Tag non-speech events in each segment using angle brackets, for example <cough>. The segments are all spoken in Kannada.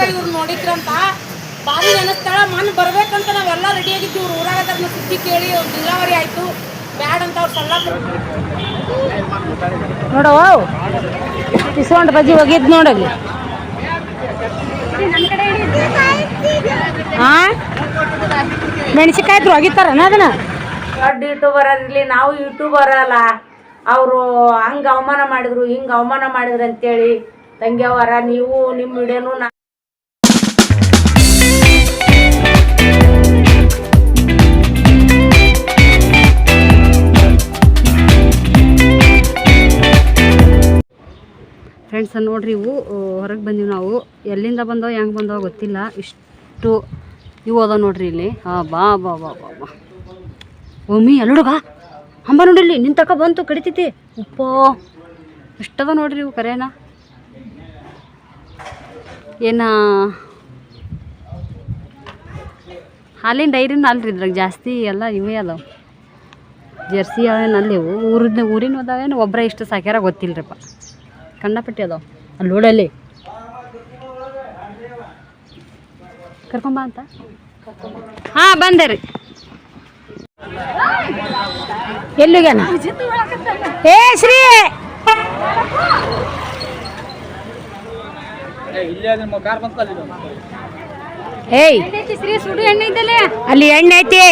ಊರಾಗ ಇವ್ರು ನೋಡಿದ್ರಂತ ಬಾರಿ ನೆನಸ್ತಾಳ ಮನ್ ಬರ್ಬೇಕಂತ ನಾವೆಲ್ಲ ರೆಡಿ ಆಗಿದ್ವಿ ಇವ್ರು ಊರಾಗ ಅದನ್ನ ಸುದ್ದಿ ಕೇಳಿ ಅವ್ರ್ ಡಿಲಾವರಿ ಆಯ್ತು. ಬ್ಯಾಡ್ ಅಂತ ಅವ್ರು ಸಲ್ಲ ನೋಡವ ಕಿಸ್ಕೊಂಡು ಬಜ್ಜಿ ಹೋಗಿದ್ ನೋಡಲ್ಲಿ ಹಾ ಮೆಣಸಿನ್ಕಾಯಿ ಇದ್ರು ಒಗಿತಾರನ ಅದನ್ನ? ದೊಡ್ಡ ಯೂಟ್ಯೂಬರ್ ಇರಲಿ ನಾವು ಯೂಟ್ಯೂಬರ್ ಅಲ್ಲ. ಅವರು ಹಂಗೆ ಅವಮಾನ ಮಾಡಿದ್ರು ಹಿಂಗೆ ಅವಮಾನ ಮಾಡಿದ್ರು ಅಂತೇಳಿ ತಂಗಿಯವರ ನೀವು ನಿಮ್ಮ ವಿಡಿಯೋನು ಫ್ರೆಂಡ್ಸ್ ನೋಡ್ರಿ, ಇವು ಹೊರಗೆ ಬಂದೀವಿ ನಾವು. ಎಲ್ಲಿಂದ ಬಂದೋ ಹೆಂಗೆ ಬಂದೋ ಗೊತ್ತಿಲ್ಲ. ಇಷ್ಟು ಇವು ಅದಾವ ನೋಡ್ರಿ ಇಲ್ಲಿ. ಹಾಂ, ಬಾ ಬಾ ಬಾ ಬಾ ಬಾ. ಒಮ್ಮಿ ಎಲ್ಲುಡುಗ ಹಂಬ ನೋಡಿಲ್ಲಿ ನಿನ್ ತಕ ಬಂತು, ಕಡಿತೈತಿ. ಉಪ್ಪೋ. ಇಷ್ಟದ ನೋಡ್ರಿ ಇವು ಕರೇನ? ಏನ? ಹಾಲಿನ ಡೈರಿನ ಅಲ್ರಿ ಇದ್ರಾಗ ಜಾಸ್ತಿ, ಎಲ್ಲ ಇವೇ ಅದಾವ. ಜರ್ಸಿ ಅವೇನು ಅಲ್ಲಿ ಊರಿನ ಊರಿನ ಅದಾವೇನು ಒಬ್ಬರೇ ಇಷ್ಟು ಸಾಕ್ಯಾರ ಗೊತ್ತಿಲ್ರಿಪ್ಪ. ಕಂಡಪಟ್ಟಿ ಅದಾವ ಅಲ್ಲಿ ನೋಡಲ್ಲಿ. ಕರ್ಕೊಂಬ ಅಂತ. ಹಾಂ, ಬಂದೆ ರೀ. ಎಲ್ಲಿಗೇನ? ಏ, ಶ್ರೀ! ಏಯ್ ಕಾರ್ ಸುಡು ಎಣ್ಣೆ ಇದ್ದಲ್ಲೇ ಅಲ್ಲಿ ಎಣ್ಣೆ ಐತಿ.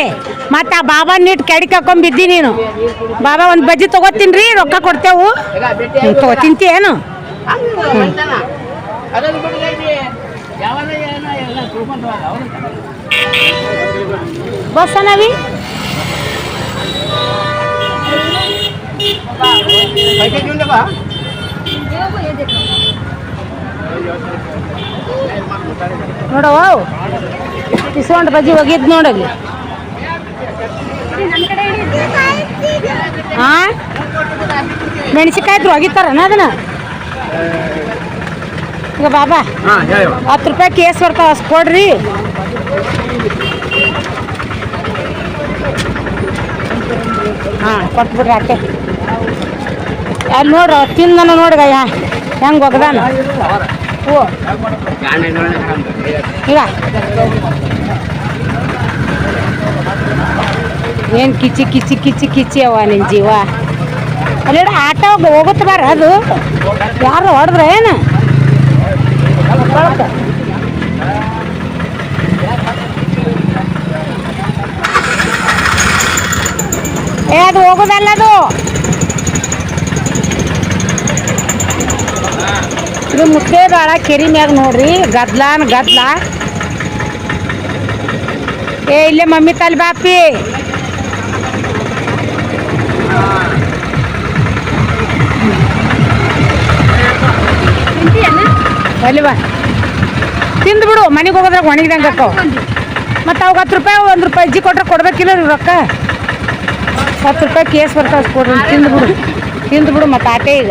ಮತ್ತ ಆ ಬಾಬಾ ನೀಟ್ ಕೆಡಿಕೊಂಡ್ ಬಿದ್ದಿ ನೀನು. ಬಾಬಾ ಒಂದು ಬಜ್ಜಿ ತಗೋತೀನ್ರಿ ರೊಕ್ಕ ಕೊಡ್ತೇವು. ತಗೋ ತಿಂತೀಯೇನು ಬಸ್ ನವಿ ನೋಡವ ಇಸ್ಕೊಂಡು ಬಜ್ಜಿ ಹೋಗಿದ್ ನೋಡಲ್ಲಿ ಹಾ ಮೆಣಸಿನ್ಕಾಯಿ ಇದ್ರು ಒಗಿತಾರನ ಅದನ್ನ? ಈಗ ಬಾಬಾ ಹತ್ತು ರೂಪಾಯಿ ಕೇಸ್ ಬರ್ತಾವ ಅಷ್ಟು ಕೊಡ್ರಿ. ಹಾಂ ಕೊಟ್ಬಿಡ್ರಿ ಅಟ್ಟೆ ಅಲ್ಲಿ ನೋಡ್ರಿ ತಿಂದನ ನೋಡ್ಗ ಹೆಂಗೆ ಒಗ್ದಾನ? ಏನು ಕಿಚಿ ಕಿಚಿ ಕಿಚಿ ಕಿಚಿ ಅವ ನಿನ್ನ ಜೀವ? ಅಲ್ಲಿ ಆಟೋ ಹೋಗುತ್ತೆ ಬಾರ, ಅದು. ಯಾರು ಹೊಡೆದ್ರ ಏನು? ಏ, ಅದು ಹೋಗೋದಲ್ಲ ಅದು. ಇದು ಮುದ್ದೇದಾಳ ಕೆರಿ ಮ್ಯಾಗ ನೋಡ್ರಿ. ಗದ್ಲಾನ್, ಗದ್ಲ. ಏ, ಇಲ್ಲೇ ಮಮ್ಮಿ ತಲೆ ಬಾಪಿ. ಬಾ. ತಿಂದು ಬಿಡು, ಮನೆಗೆ ಹೋಗೋದ್ರಾಗ ಒಣಗಿದಂಗೆ ಅಕ್ಕವು ಮತ್ತು ಅವಾಗ ಹತ್ತು ರೂಪಾಯಿ, ಒಂದು ರೂಪಾಯಿ ಅಜ್ಜಿ ಕೊಟ್ರೆ ಕೊಡ್ಬೇಕಿಲ್ಲ ರೊಕ್ಕ. ಹತ್ತು ರೂಪಾಯಿ ಕೇಸ್ ಬರ್ತಾವೆ ಕೊಡ್ರಿ, ತಿಂದು ಬಿಡು. ತಿಂದು ಬಿಡು ಮತ್ತು ಆಟೆ ಈಗ.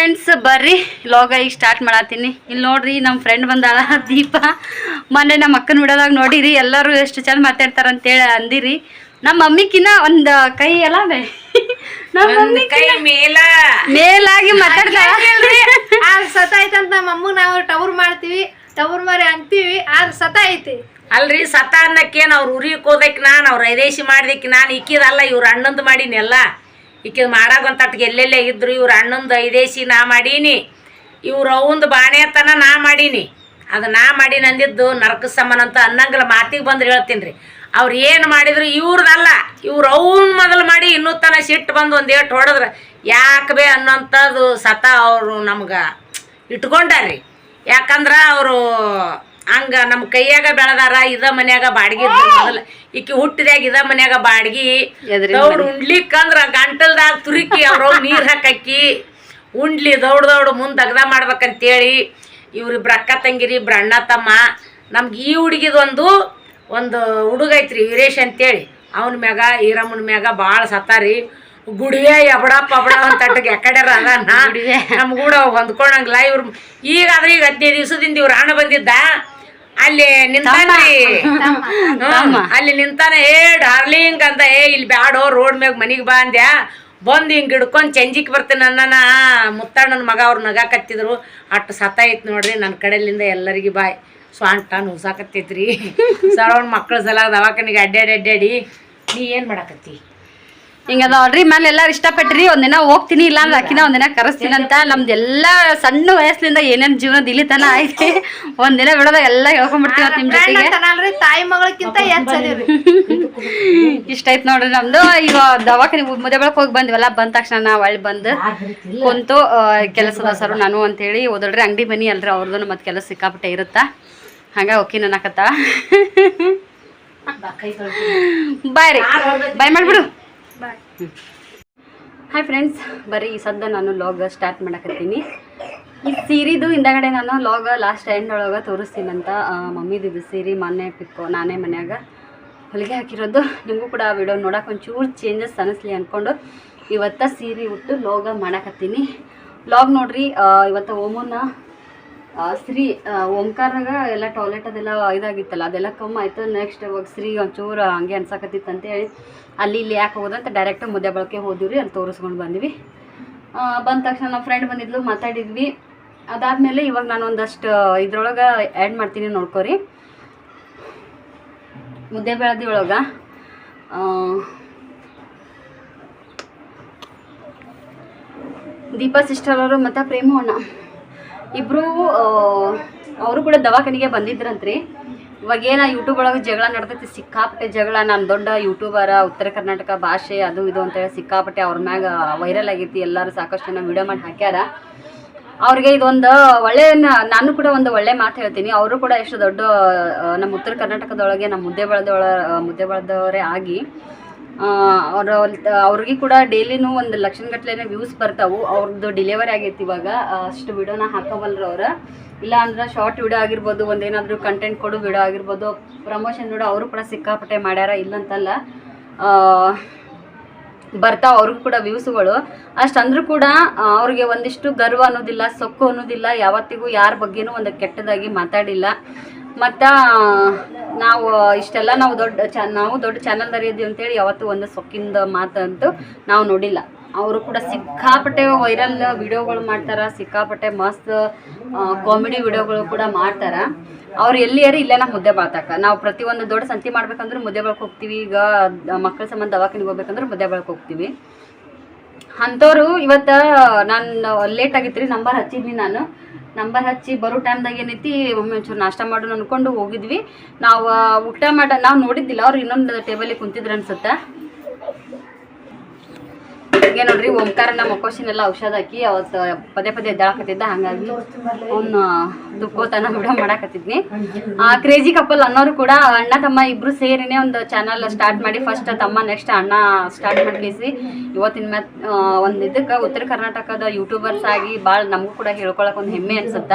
ಫ್ರೆಂಡ್ಸ್ ಬರ್ರಿ. ಲಾಗ ಈಗ ಸ್ಟಾರ್ಟ್ ಮಾಡತ್ತೀನಿ ಇಲ್ಲಿ ನೋಡ್ರಿ ನಮ್ಮ ಫ್ರೆಂಡ್ ಬಂದಾಳ ದೀಪ. ಮೊನ್ನೆ ನಮ್ಮ ಅಕ್ಕನ ಬಿಡೋದಾಗ ನೋಡಿರಿ ಎಲ್ಲರೂ ಎಷ್ಟು ಚಂದ ಮಾತಾಡ್ತಾರ ಅಂತೇಳಿ ಅಂದಿರಿ. ನಮ್ಮ ಮಮ್ಮಿಕಿನ ಒಂದು ಕೈ ಎಲ್ಲ ನಮ್ಮ ಮಮ್ಮಿ ಕೈ ಮೇಲ. ಮೇಲಾಗಿ ಮಾತಾಡ್ತಾಳ. ನಮ್ಮ ಅಮ್ಮ ನಾವು ಟವರ್ ಮಾಡ್ತೀವಿ ಟವರ್ ಮಾರಿ ಅಂತೀವಿ ಆದ್ರೆ ಸತ ಐತಿ. ಅಲ್ರಿ ಸತ ಅನ್ನಕ್ಕೇನು ಅವ್ರ ಊರಿಗೆ ಹೋದಕ್ಕೆ ನಾನು ಅವ್ರ ಐದೇಶಿ ಮಾಡ್ದಕ್ಕೆ ನಾನು ಇಕ್ಕಿದಲ್ಲ ಇವ್ರ ಅಣ್ಣಂದು ಮಾಡೀನಿ ಎಲ್ಲ ಮಾಡಾಗಂತಟ್ಗೆ ಮಾಡಾಗಂತ ಎಲ್ಲೆಲ್ಲೇ ಇದ್ರು ಇವ್ರ ಅಣ್ಣಂದು ಐದೇಶಿ ನಾ ಮಾಡೀನಿ, ಇವ್ರ ಅವಂದು ಬಾಣೆತನ ನಾ ಮಾಡೀನಿ. ಅದು ನಾ ಮಾಡಿ ನಂದಿದ್ದು ನರಕ ಸಮಾನ ಅಂತ ಅನ್ನಂಗಿಲ್ಲ, ಮಾತಿಗೆ ಬಂದ್ರೆ ಹೇಳ್ತೀನಿ ರೀ ಅವ್ರು ಏನು ಮಾಡಿದ್ರು ಇವ್ರದಲ್ಲ, ಇವ್ರು ಅವ್ನ ಮೊದಲು ಮಾಡಿ ಇನ್ನೂ ತನ ಸಿಟ್ಟು ಬಂದು ಒಂದು ಏಟು ಹೊಡೆದ್ರೆ ಯಾಕೆ ಬೇ ಅನ್ನೋಂಥದ್ದು ಸತ ಅವರು ನಮ್ಗೆ ಇಟ್ಕೊಂಡಾರ್ರಿ. ಯಾಕಂದ್ರೆ ಅವರು ಹಂಗ ನಮ್ಮ ಕೈಯಾಗ ಬೆಳೆದಾರ ಇದ ಮನ್ಯಾಗ ಬಾಡ್ಗಿ ಮೊದಲ. ಈಕಿ ಹುಟ್ಟಿದಾಗ ಇದ ಮನ್ಯಾಗ ಬಾಡ್ಗಿ. ದೌಡ್ ಉಂಡ್ಲಿಕ್ಕಂದ್ರ ಗಂಟಲ್ದಾಗ ತುರುಕಿ ಅವ್ರ ನೀರ್ ಹಾಕಿ ಉಂಡ್ಲಿ ದೌಡ್ ದೌಡ್ ಮುಂದ್ ಅಗದ ಮಾಡ್ಬೇಕಂತೇಳಿ ಇವ್ರಿಬ್ರು ಅಕ್ಕ ತಂಗಿರಿ ಬ್ರಣ್ಣ ಅಣ್ಣ ತಮ್ಮ ನಮ್ಗೆ ಈ ಹುಡುಗಿದೊಂದು ಒಂದು ಹುಡುಗ ಐತ್ರಿ ವೀರೇಶ್ ಅಂತೇಳಿ. ಅವನ ಮ್ಯಾಗ ಈರಮ್ಮನ ಮ್ಯಾಗ ಭಾಳ ಸತ್ತಾರಿ. ಗುಡಿವೆ ಎಬಡ ಪಬಡ ಅಂತ ಎಕಡೆರ ಅದಾನ. ನಮ್ ಕೂಡ ಹೊಂದ್ಕೊಂಡಂಗಿಲ್ಲ ಇವ್ರು ಈಗ ಆದ್ರೆ ಈಗ ಹದಿನೈದು ದಿವಸದಿಂದ ಇವ್ರ ಅಣ್ಣ ಬಂದಿದ್ದ. ಅಲ್ಲಿ ನಿಂತಾನ್ರಿ. ಅಲ್ಲಿ ನಿಂತಾನ ಏ ಡಾರ್ಲಿಂಗ್ ಅಂತ ಏ ಇಲ್ಲಿ ಬ್ಯಾಡೋ ರೋಡ್ ಮ್ಯಾಗ ಮನಿಗೆ ಬಾ ಅಂದ್ಯ. ಬಂದು ಹಿಂಗೆ ಹಿಡ್ಕೊಂಡು ಚಂಜಿಕ್ ಬರ್ತೀನಿ ನನ್ನ ಮುತ್ತಣ್ಣನ ಮಗ ಅವ್ರು ನಗಾಕತ್ತಿದ್ರು ಅಟ್ಟು ಸತಾಯ್ತು ನೋಡ್ರಿ ನನ್ನ ಕಡೆಲಿಂದ ಎಲ್ಲರಿಗೂ ಬಾಯ್. ಸ್ವಾಂಟ ನುಸಾಕತ್ತೈತ್ರಿ. ಅವ್ನ <laughs> ಮಕ್ಳ ಸಲ ದವಾಖಾನಿಗೆ ಅಡ್ಡಾಡಿ ಅಡ್ಡಾಡಿ ನೀ ಏನು ಮಾಡಾಕತ್ತಿ? ಹಿಂಗ ನೋಡ್ರಿ ಮೇಲೆ ಎಲ್ಲಾರು ಇಷ್ಟಪಟ್ರಿ ಒಂದಿನ ಹೋಗ್ತೀನಿ ಇಲ್ಲ ಅಂದ್ರೆ ಅಕ್ಕಿನ ಒಂದಿನ ಕರೆಸ್ತೀನಿ ಅಂತ ನಮ್ದೆಲ್ಲ ಸಣ್ಣ ವಯಸ್ಸಿನಿಂದ ಏನೇನ್ ಜೀವನದ ಇಲ್ಲಿತನ ಐತಿ ಒಂದಿನ ಬಿಡೋದ ಎಲ್ಲ ಹೇಳ್ಕೊಂಡ್ಬಿಡ್ತೀವಿ ನಿಮ್ ಜೊತೆಗೆ. ತಾಯಿ ಮಗಳಕ್ಕಿಂತ <laughs> ಇಷ್ಟ ಐತ್ ನೋಡ್ರಿ ನಮ್ದು. ಈಗ ದವಾಖಾನೆ ಮುದ್ದೆ ಬೆಳಕ್ ಹೋಗಿ ಬಂದ್ವಲ್ಲ ಬಂದ ತಕ್ಷಣ ನಾವು ಒಳ್ಳೆ ಬಂದು ಕುಂತು ಕೆಲಸದ ಸರ್ ನಾನು ಅಂತೇಳಿ ಓದಲ್ರಿ ಅಂಗಡಿ ಬನ್ನಿ ಅಲ್ರಿ ಅವ್ರದ್ದು ಮತ್ತೆ ಕೆಲಸ ಸಿಕ್ಕಾಪಟ್ಟೆ ಇರುತ್ತಾ. ಹಂಗ ಓಕೆ ನನಕತ್ತ ಬಾಯ್ ರೀ. ಬಾಯ್ ಮಾಡ್ಬಿಡು. ಹಾಯ್ ಫ್ರೆಂಡ್ಸ್ ಬರೀ ಈ ಸದ್ದ ನಾನು ಲಾಗ್ ಸ್ಟಾರ್ಟ್ ಮಾಡಕತ್ತೀನಿ. ಈ ಸೀರಿದು ಹಿಂದಗಡೆ ನಾನು ಲಾಗ ಲಾಸ್ಟ್ ಎಂಡ್ ಒಳಗೆ ತೋರಿಸ್ತೀನಂತ ಮಮ್ಮಿದು ಇದು ಸೀರೆ ಮೊನ್ನೆ ಪಿಕ್ಕೋ ನಾನೇ ಮನ್ಯಾಗ ಹೊಲಿಗೆ ಹಾಕಿರೋದು. ನಿಮಗೂ ಕೂಡ ಆ ವಿಡಿಯೋ ನೋಡಕ್ಕೆ ಒಂಚೂರು ಚೇಂಜಸ್ ಅನಿಸ್ಲಿ ಅಂದ್ಕೊಂಡು ಇವತ್ತ ಸೀರೆ ಉಟ್ಟು ಲಾಗ ಮಾಡಕತ್ತೀನಿ. ಲಾಗ್ ನೋಡ್ರಿ ಇವತ್ತು ಓಮನ್ನ ಆ, ಶ್ರೀ ಓಂಕಾರಾಗ ಎಲ್ಲ ಟಾಯ್ಲೆಟ್ ಅದೆಲ್ಲ ಇದಾಗಿತ್ತಲ್ಲ, ಅದೆಲ್ಲ ಕಮ್ಮಿ ಆಯ್ತು. ನೆಕ್ಸ್ಟ್ ಇವಾಗ ಶ್ರೀ ಒಂಚೂರು ಹಂಗೆ ಅನ್ಸಕತ್ತಿತ್ತು ಅಂತೇಳಿ ಅಲ್ಲಿ ಇಲ್ಲಿ ಯಾಕೆ ಹೋದಂತ ಡೈರೆಕ್ಟ್ ಮುದ್ದೆ ಬಳಕೆ ಹೋದಿವ್ರಿ, ಅಲ್ಲಿ ತೋರಿಸ್ಕೊಂಡು ಬಂದ್ವಿ. ಬಂದ ತಕ್ಷಣ ನಮ್ಮ ಫ್ರೆಂಡ್ ಬಂದಿದ್ಲು, ಮಾತಾಡಿದ್ವಿ. ಅದಾದಮೇಲೆ ಇವಾಗ ನಾನು ಒಂದಷ್ಟು ಇದ್ರೊಳಗೆ ಆ್ಯಡ್ ಮಾಡ್ತೀನಿ ನೋಡ್ಕೊರಿ. ಮುದ್ದೆ ಬೆಳದಿ ಒಳಗೆ ದೀಪಾ ಸಿಸ್ಟರ್ ಅವರು ಮತ್ತು ಪ್ರೇಮ ಅಣ್ಣ. ಇಬ್ಬರು ಅವರು ಕೂಡ ದವಾಖಾನಿಗೆ ಬಂದಿದ್ರಂತ್ರಿ. ಇವಾಗ ಏನ ಯೂಟ್ಯೂಬ್ ಒಳಗೆ ಜಗಳ ನಡ್ದೈತಿ, ಸಿಕ್ಕಾಪಟ್ಟೆ ಜಗಳ. ನಾನು ದೊಡ್ಡ ಯೂಟ್ಯೂಬರ ಉತ್ತರ ಕರ್ನಾಟಕ ಭಾಷೆ, ಅದು ಇದು ಅಂತೇಳಿ ಸಿಕ್ಕಾಪಟ್ಟೆ ಅವ್ರ ಮ್ಯಾಗ ವೈರಲ್ ಆಗೈತಿ. ಎಲ್ಲರೂ ಸಾಕಷ್ಟು ಜನ ವಿಡಿಯೋ ಮಾಡಿ ಹಾಕ್ಯಾರ. ಅವ್ರಿಗೆ ಇದೊಂದು ಒಳ್ಳೆ, ನಾನು ಕೂಡ ಒಂದು ಒಳ್ಳೆ ಮಾತು ಹೇಳ್ತೀನಿ. ಅವರು ಕೂಡ ಎಷ್ಟು ದೊಡ್ಡ ನಮ್ಮ ಉತ್ತರ ಕರ್ನಾಟಕದೊಳಗೆ, ನಮ್ಮ ಮುದ್ದೆ ಬಳದೊಳ ಮುದ್ದೆ ಬಳದವರೇ ಆಗಿ ಅವ್ರ ಅವ್ರಿಗೆ ಕೂಡ ಡೈಲಿನೂ ಒಂದು ಲಕ್ಷಣಗಟ್ಲೆ ವ್ಯೂಸ್ ಬರ್ತಾವು. ಅವ್ರದ್ದು ಡಿಲಿವರಿ ಆಗೈತಿ ಇವಾಗ. ಅಷ್ಟು ವಿಡಿಯೋನ ಹಾಕವಲ್ರು ಅವ್ರ. ಇಲ್ಲ ಅಂದ್ರೆ ಶಾರ್ಟ್ ವಿಡಿಯೋ ಆಗಿರ್ಬೋದು, ಒಂದೇನಾದರೂ ಕಂಟೆಂಟ್ ಕೊಡೋ ವಿಡಿಯೋ ಆಗಿರ್ಬೋದು. ಪ್ರಮೋಷನ್ ವಿಡಿಯೋ ಅವರು ಕೂಡ ಸಿಕ್ಕಾಪಟ್ಟೆ ಮಾಡ್ಯಾರ, ಇಲ್ಲಂತಲ್ಲ. ಬರ್ತಾವ ಅವ್ರಿಗೂ ಕೂಡ ವ್ಯೂಸ್ಗಳು ಅಷ್ಟಂದ್ರೂ ಕೂಡ ಅವ್ರಿಗೆ ಒಂದಿಷ್ಟು ಗರ್ವ ಅನ್ನೋದಿಲ್ಲ, ಸೊಕ್ಕು ಅನ್ನೋದಿಲ್ಲ. ಯಾವತ್ತಿಗೂ ಯಾರ ಬಗ್ಗೆನೂ ಒಂದು ಕೆಟ್ಟದಾಗಿ ಮಾತಾಡಿಲ್ಲ. ಮತ್ತು, ನಾವು ಇಷ್ಟೆಲ್ಲ ನಾವು ದೊಡ್ಡ ಚ, ನಾವು ದೊಡ್ಡ ಚಾನಲ್ದಾರ ಇದೀವಿ ಅಂತೇಳಿ ಯಾವತ್ತೂ ಒಂದು ಸೊಕ್ಕಿಂದ ಮಾತಂತೂ ನಾವು ನೋಡಿಲ್ಲ. ಅವರು ಕೂಡ ಸಿಕ್ಕಾಪಟ್ಟೆ ವೈರಲ್ ವಿಡಿಯೋಗಳು ಮಾಡ್ತಾರೆ, ಸಿಕ್ಕಾಪಟ್ಟೆ ಮಸ್ತ್ ಕಾಮಿಡಿ ವಿಡಿಯೋಗಳು ಕೂಡ ಮಾಡ್ತಾರೆ. ಅವ್ರು ಎಲ್ಲಿಯಾರು ಇಲ್ಲೇ ನಾವು ಮುದ್ದೆ ಬಾಳ್ತಾಕ ನಾವು ಪ್ರತಿಯೊಂದು ದೊಡ್ಡ ಸಂತಿ ಮಾಡ್ಬೇಕಂದ್ರೆ ಮುದ್ದೆ ಬಳಕೆ ಹೋಗ್ತೀವಿ. ಈಗ ಮಕ್ಕಳ ಸಂಬಂಧ ದವಾಖಾನಿಗೆ ಹೋಗ್ಬೇಕಂದ್ರೆ ಮುದ್ದೆ ಬಳಕೆ ಹೋಗ್ತೀವಿ. ಅಂಥವ್ರು ಇವತ್ತು ನಾನು ಲೇಟ್ ಆಗಿತ್ತು ರೀ ನಂಬರ್ ಹಚ್ಚಿದ್ವಿ ನಾನು. ನಂಬರ್ ಹಚ್ಚಿ ಬರೋ ಟೈಮ್ದಾಗ ಏನೈತಿ, ಒಮ್ಮೆ ಒಂಚೂರು ನಾಷ್ಟ ಮಾಡೋಣ ಅನ್ಕೊಂಡು ಹೋಗಿದ್ವಿ. ನಾವು ಊಟ ಮಾಡ, ನಾವು ನೋಡಿದ್ದಿಲ್ಲ, ಅವ್ರು ಇನ್ನೊಂದು ಟೇಬಲಿಗೆ ಕುಂತಿದ್ರು ಅನ್ಸುತ್ತೆ? ಹೀಗೆ ನೋಡ್ರಿ ನಮ್ಮ ಮೊಕೋಶಿನೆಲ್ಲ ಔಷಧ ಹಾಕಿ ಅವತ್ತು ಪದೇ ಪದೇ ಎದ್ದಾಳಕತ್ತಿದ್ದ, ಹಂಗಾಗಿ ಅವ್ನು ದುಕ್ಕೋತನ ಕೂಡ ಮಾಡಾಕತ್ತಿದ್ನಿ. ಆ ಕ್ರೇಜಿ ಕಪಲ್ ಅನ್ನೋರು ಕೂಡ, ಅಣ್ಣ ತಮ್ಮ ಇಬ್ರು ಸೇರಿನೆ ಒಂದು ಚಾನಲ್ ಸ್ಟಾರ್ಟ್ ಮಾಡಿ ಫಸ್ಟ್ ತಮ್ಮ ನೆಕ್ಸ್ಟ್ ಅಣ್ಣ ಸ್ಟಾರ್ಟ್ ಮಾಡ್ಕೇಸಿ. ಇವತ್ತಿನ ಮತ್ ಒಂದು ಇದಕ್ಕೆ ಉತ್ತರ ಕರ್ನಾಟಕದ ಯೂಟ್ಯೂಬರ್ಸ್ ಆಗಿ ಭಾಳ ನಮಗೂ ಕೂಡ ಹೇಳ್ಕೊಳಕ್ ಒಂದು ಹೆಮ್ಮೆ ಅನ್ಸುತ್ತ.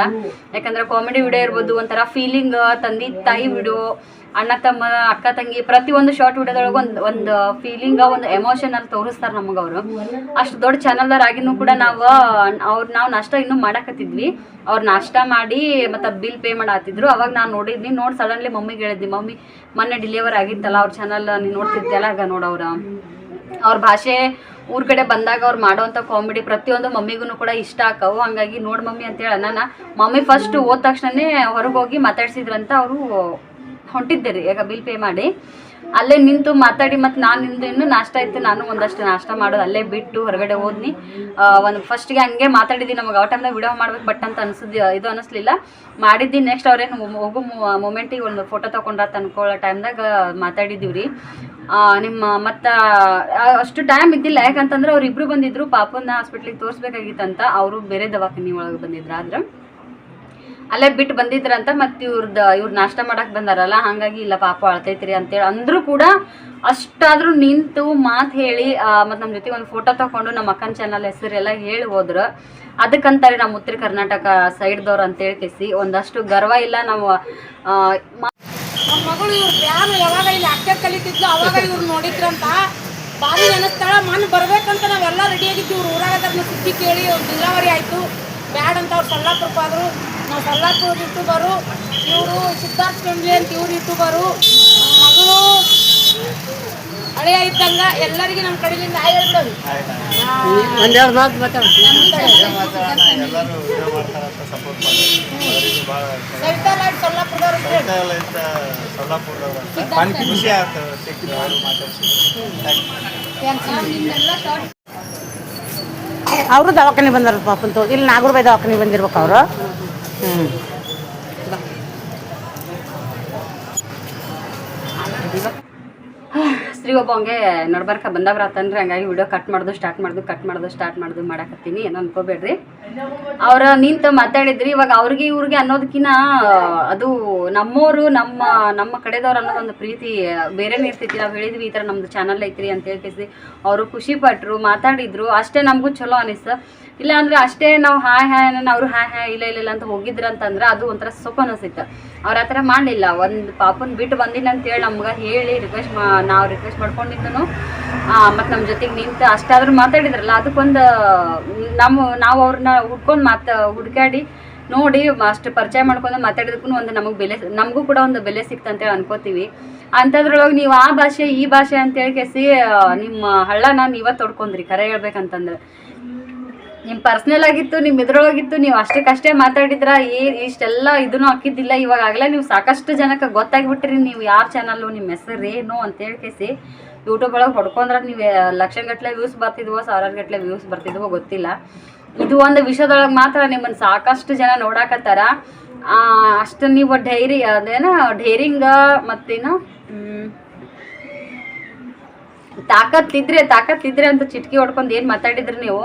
ಯಾಕಂದ್ರೆ ಕಾಮಿಡಿ ವಿಡಿಯೋ ಇರ್ಬೋದು, ಒಂಥರ ಫೀಲಿಂಗ್ ತಂದಿ ತಾಯಿ ವಿಡಿಯೋ ಅಣ್ಣ ತಮ್ಮ, ಅಕ್ಕ ತಂಗಿ, ಪ್ರತಿಯೊಂದು ಶಾರ್ಟ್ ವಿಡಿಯೋದೊಳಗೆ ಒಂದು ಒಂದು ಫೀಲಿಂಗ್ ಒಂದು ಎಮೋಷನ್ ಅಲ್ಲಿ ತೋರಿಸ್ತಾರೆ ನಮಗೆ ಅವರು ಅಷ್ಟು ದೊಡ್ಡ ಚಾನಲ್ದವ್ರು ಆಗಿನೂ ಕೂಡ ನಾವು, ಅವ್ರು, ನಾವು ನಾಷ್ಟ ಇನ್ನೂ ಮಾಡಾಕತ್ತಿದ್ವಿ. ಅವ್ರು ನಾಷ್ಟ ಮಾಡಿ ಮತ್ತು ಬಿಲ್ ಪೇ ಮಾಡಾತಿದ್ರು. ಅವಾಗ ನಾನು ನೋಡಿದ್ವಿ ನೋಡಿ ಸಡನ್ಲಿ ಮಮ್ಮಿಗೆ ಹೇಳಿದ್ವಿ ಮಮ್ಮಿ, ಮೊನ್ನೆ ಡಿಲಿವರ್ ಆಗಿತ್ತಲ್ಲ, ಅವ್ರ ಚಾನಲ್ ನೀನು ನೋಡ್ತಿದ್ದೆಲ್ಲ ಆಗ ನೋಡವ್ರ ಅವ್ರ. ಭಾಷೆ ಊರ್ ಕಡೆ ಬಂದಾಗ ಅವ್ರು ಮಾಡೋವಂಥ ಕಾಮಿಡಿ ಪ್ರತಿಯೊಂದು ಮಮ್ಮಿಗೂ ಕೂಡ ಇಷ್ಟ ಆಕವು. ಹಂಗಾಗಿ ನೋಡ್ ಮಮ್ಮಿ ಅಂತೇಳಿ ನಾನು ಮಮ್ಮಿ ಫಸ್ಟ್ ಹೋದ ತಕ್ಷಣನೇ ಹೊರಗೆ ಹೋಗಿ ಮಾತಾಡ್ಸಿದ್ರಂತ ಅವರು ಹೊಂಟಿದ್ದೆ ರೀ ಈಗ ಬಿಲ್ ಪೇ ಮಾಡಿ. ಅಲ್ಲೇ ನಿಂತು ಮಾತಾಡಿ ಮತ್ತು ನಾನು ನಿಂದು ಇನ್ನೂ ನಾಷ್ಟ ಇತ್ತು ನಾನು ಒಂದಷ್ಟು ನಾಷ್ಟ ಮಾಡೋದು ಅಲ್ಲೇ ಬಿಟ್ಟು ಹೊರಗಡೆ ಹೋದ್ನಿ. ಒಂದು ಫಸ್ಟ್ಗೆ ಹಂಗೆ ಮಾತಾಡಿದ್ವಿ ನಮಗೆ ಆ ಟೈಮ್ದಾಗ ವಿಡಿಯೋ ಮಾಡ್ಬೇಕು ಬಟ್ ಅಂತ ಅನ್ಸಿದ್ದು ಇದು ಅನ್ನಿಸ್ಲಿಲ್ಲ ಮಾಡಿದ್ದು ನೆಕ್ಸ್ಟ್ ಅವ್ರೇನು ಹೋಗೋ ಮೂಮೆಂಟಿಗೆ ಒಂದು ಫೋಟೋ ತೊಗೊಂಡ್ರ ತಂದ್ಕೊಳ್ಳೋ ಟೈಮ್ದಾಗ ಮಾತಾಡಿದ್ದೀವಿ ರೀ ನಿಮ್ಮ ಮತ್ತು ಅಷ್ಟು ಟೈಮ್ ಇದ್ದಿಲ್ಲ. ಯಾಕಂತಂದ್ರೆ ಅವ್ರು ಇಬ್ರು ಬಂದಿದ್ರು, ಪಾಪನ್ನ ಹಾಸ್ಪಿಟ್ಲಿಗೆ ತೋರಿಸ್ಬೇಕಾಗಿತ್ತಂತ, ಅವರು ಬೇರೆ ದವಾಖಾನೆ ಒಳಗೆ ಬಂದಿದ್ರು ಆದ್ರೆ. ಅಲ್ಲೇ ಬಿಟ್ಟು ಬಂದಿದ್ರಂತ ಮತ್ತು ಇವ್ರದ್ದು ಇವ್ರು ನಾಷ್ಟ ಮಾಡಕ್ಕೆ ಬಂದಾರಲ್ಲ, ಹಾಗಾಗಿ ಇಲ್ಲ ಪಾಪ ಅಳ್ತೈತ್ರಿ ಅಂತೇಳಿ ಅಂದರೂ ಕೂಡ ಅಷ್ಟಾದ್ರೂ ನಿಂತು ಮಾತು ಹೇಳಿ ಮತ್ತು ನಮ್ಮ ಜೊತೆ ಒಂದು ಫೋಟೋ ತಗೊಂಡು ನಮ್ಮ ಅಕ್ಕನ ಚಾನಲ್ ಹೆಸರೆಲ್ಲ ಹೇಳಿ ಹೋದ್ರು. ಅದಕ್ಕಂತಾರೆ ನಮ್ಮ ಉತ್ತರ ಕರ್ನಾಟಕ ಸೈಡ್ದವ್ರು ಅಂತೇಳಿ ಕೇಸಿ ಒಂದಷ್ಟು ಗರ್ವ ಇಲ್ಲ ನಾವು ನಮ್ಮ ಮಗಳು ಇವ್ರು ಯಾರು ಯಾವಾಗ ಇಲ್ಲಿ ಅಕ್ಕ ಕಲಿತಿದ್ಲು, ಅವಾಗ ಇವ್ರು ನೋಡಿದ್ರಂತ. ಭಾರಿ ನೆನಸ್ತಾಳ ಮನ್ ಬರ್ಬೇಕಂತ ನಾವೆಲ್ಲ ರೆಡಿ ಆಗಿದ್ವಿ. ಇವ್ರು ಊರಾಗ ಸುದ್ದಿ ಕೇಳಿ, ಅವ್ರು ನೀರಾವರಿ ಆಯ್ತು. ಬ್ಯಾಡ್ ಅಂತ ಅವ್ರು ಸಲ್ಲಾಪುರಕ್ಕೆ ಹೋದ್ರು ನಾವು ಸಲ್ಲಾಪುರ ಯೂಟ್ಯೂಬರು ಇವರು ಸಿದ್ಧಾರ್ಥ ಫ್ಯಾಮಿಲಿ ಅಂತ ಇವ್ರು ಯೂಟ್ಯೂಬರು. ಮಗಳು ಹಳೆಯ ಇದ್ದಂಗ ಎಲ್ಲರಿಗೆ ನಮ್ಮ ಕಡೆಯಿಂದ ಆಯ್ ಹೇಳ್ಬಿಡೋದು. ಒಂದೆರಡು ಮಾತು ಸವಿತಾ ಸೊಲ್ಲಾಪುರದವ್ರು ಖುಷಿ ಆಗ್ತದೆ ಅವರು ದವಾಖಾನೆ ಬಂದಾರ ಪಾಪಂತು ಇಲ್ಲಿ ನಾಗೂರ್ಬಾಯಿ ದವಾಖಾನೆ ಬಂದಿರ್ಬೇಕು ಅವರು. ಹ್ಞೂ ಸ್ತ್ರೀ ಒಬ್ಬ ಹಂಗೆ ನಡ್ಬರ್ಕ ಬಂದವ್ರ ಆತನ್ರಿ. ಹಂಗಾಗಿ ವಿಡಿಯೋ ಕಟ್ ಮಾಡ್ದು ಸ್ಟಾರ್ಟ್ ಮಾಡ್ದು ಕಟ್ ಮಾಡ್ದು ಸ್ಟಾರ್ಟ್ ಮಾಡ್ದು ಮಾಡಕತ್ತೀನಿ. ಏನೋ ಅನ್ಕೋಬೇಡ್ರಿ. ಅವ್ರ ನಿಂತ ಮಾತಾಡಿದ್ರಿ, ಇವಾಗ ಅವ್ರಿಗೆ ಇವ್ರಿಗೆ ಅನ್ನೋದಕ್ಕಿಂತ ಅದು ನಮ್ಮೋರು, ನಮ್ಮ ನಮ್ಮ ಕಡೆದವ್ರು ಅನ್ನೋದೊಂದು ಪ್ರೀತಿ ಬೇರೆನೇ ಇರ್ತೈತಿ. ನಾವು ಹೇಳಿದ್ವಿ ಈ ಥರ ನಮ್ದು ಚಾನಲ್ ಐತ್ರಿ ಅಂತ ಹೇಳ್ಕೇಸಿ ಅವರು ಖುಷಿ ಪಟ್ರು, ಮಾತಾಡಿದ್ರು. ಅಷ್ಟೇ ನಮಗೂ ಚಲೋ ಅನಿಸ್ತು. ಇಲ್ಲ ಅಂದ್ರೆ ಅಷ್ಟೇ ನಾವು ಹಾಯ್ ಹಾಯ್ ನಾನು ಅವರು ಹಾಯ್ ಹಾಯ್, ಇಲ್ಲ ಇಲ್ಲ ಅಂತ ಹೋಗಿದ್ರು ಅಂತಂದ್ರೆ ಅದು ಒಂಥರ ಸೊಪ್ಪು ಅನಿಸಿತ್ತು ಅವ್ರ ಆ ಥರ ಮಾಡಲಿಲ್ಲ ಒಂದು ಪಾಪನ್ ಬಿಟ್ಟು ಬಂದಿಲ್ಲ ಅಂತೇಳಿ ನಮ್ಗೆ ಹೇಳಿ ರಿಕ್ವೆಸ್ಟ್ ಮಾ, ನಾವು ರಿಕ್ವೆಸ್ಟ್ ಮಾಡ್ಕೊಂಡಿದ್ದನು. ಮತ್ತು ನಮ್ಮ ಜೊತೆಗೆ ನಿಂತು ಅಷ್ಟಾದ್ರೂ ಮಾತಾಡಿದ್ರಲ್ಲ, ಅದಕ್ಕೊಂದು, ನಮ್ಮ, ನಾವು ಅವ್ರನ್ನ ಹುಡ್ಕೊಂಡು ಮಾತಾ ಹುಡ್ಕಾಡಿ ನೋಡಿ, ಅಷ್ಟು ಪರಿಚಯ ಮಾಡ್ಕೊಂಡು ಮಾತಾಡೋದಕ್ಕೂ ಒಂದು ನಮಗೆ ಬೆಲೆ, ನಮಗೂ ಕೂಡ ಒಂದು ಬೆಲೆ ಸಿಕ್ತ ಅಂತೇಳಿ ಅನ್ಕೋತೀವಿ. ಅಂಥದ್ರೊಳಗೆ ನೀವು ಆ ಭಾಷೆ, ಈ ಭಾಷೆ ಅಂತೇಳಿ ಕೇಸಿ ನಿಮ್ಮ ಹಳ್ಳನ ನೀವೇ ತೊಡ್ಕೊಂಡ್ರಿ ಕರೆ ಹೇಳ್ಬೇಕಂತಂದ್ರೆ ನಿಮ್ಮ ಪರ್ಸ್ನಲ್ ಆಗಿತ್ತು ನಿಮ್ಮ ಇದ್ರೊಳಗಿತ್ತು, ನೀವು ಅಷ್ಟಕ್ಕಷ್ಟೇ ಮಾತಾಡಿದ್ರ ಏ ಇಷ್ಟೆಲ್ಲ ಇದನ್ನು ಹಾಕಿದ್ದಿಲ್ಲ, ಇವಾಗ ಆಗಲೇ ನೀವು ಸಾಕಷ್ಟು ಜನಕ್ಕೆ ಗೊತ್ತಾಗ್ಬಿಟ್ರಿ, ನೀವು ಯಾವ ಚಾನಲ್ಲು ನಿಮ್ಮ ಹೆಸರು ಏನು ಅಂತ ಹೇಳ್ಕೇಸಿ ಯೂಟ್ಯೂಬ್ ಒಳಗೆ ಹೊಡ್ಕೊಂಡ್ರೆ ನೀವು ಲಕ್ಷಗಟ್ಟಲೆ ವ್ಯೂಸ್ ಬರ್ತಿದ್ವೋ ಸಾವಿರಗಟ್ಟಲೆ ವ್ಯೂಸ್ ಬರ್ತಿದ್ವೋ ಗೊತ್ತಿಲ್ಲ. ಇದು ಒಂದು ವಿಷಯದೊಳಗೆ ಮಾತ್ರ ನಿಮ್ಮನ್ನು ಸಾಕಷ್ಟು ಜನ ನೋಡಾಕತ್ತಾರ. ಅಷ್ಟು ನೀವು ಡೈರಿ, ಅದೇನ ಡೈರಿಂಗ ಮತ್ತೇನು ತಾಕತ್ತಿದ್ರೆ ತಾಕತ್ತಿದ್ರೆ ಅಂತ ಚಿಟ್ಕಿ ಹೊಡ್ಕೊಂಡು ಏನು ಮಾತಾಡಿದ್ರಿ ನೀವು?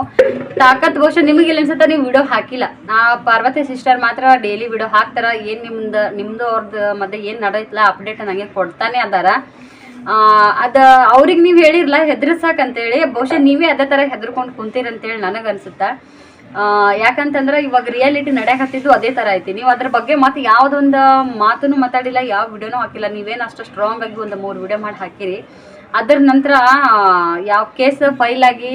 ತಾಕತ್ ಬಹುಶಃ ನಿಮಗೆ ಅನ್ಸುತ್ತೆ, ನೀವು ವಿಡಿಯೋ ಹಾಕಿಲ್ಲ. ಆ, ಪಾರ್ವತಿ ಸಿಸ್ಟರ್ ಮಾತ್ರ ಡೈಲಿ ವಿಡಿಯೋ ಹಾಕ್ತಾರ, ಏನು ನಿಮ್ದು ನಿಮ್ಮದು ಅವ್ರದ್ದು ಮತ್ತೆ ಏನು ನಡೆಯತ್ಲ, ಅಪ್ಡೇಟ್ ನನಗೆ ಕೊಡ್ತಾನೆ ಅದಾರ. ಅದು ಅವ್ರಿಗೆ ನೀವು ಹೇಳಿರಲ್ಲ ಹೆದರ್ಸಾಕಂತೇಳಿ ಬಹುಶಃ ನೀವೇ ಅದೇ ಥರ ಹೆದರ್ಕೊಂಡು ಕುಂತೀರಂತೇಳಿ ನನಗೆ ಅನ್ಸುತ್ತೆ ಆ, ಯಾಕಂತಂದ್ರೆ ಇವಾಗ ರಿಯಾಲಿಟಿ ನಡೆಯಕತ್ತಿದ್ದು ಅದೇ ಥರ ಐತಿ. ನೀವು ಅದ್ರ ಬಗ್ಗೆ ಮತ್ತೆ ಯಾವುದೊಂದು ಮಾತನ್ನು ಮಾತಾಡಿಲ್ಲ ಯಾವ ವಿಡಿಯೋನೂ ಹಾಕಿಲ್ಲ ನೀವೇನು ಅಷ್ಟು ಸ್ಟ್ರಾಂಗ್ ಆಗಿ ಒಂದು ಮೂರು ವಿಡಿಯೋ ಮಾಡಿ ಹಾಕಿರಿ. ಅದ್ರ ನಂತರ ಯಾವ ಕೇಸ್ ಫೈಲ್ ಆಗಿ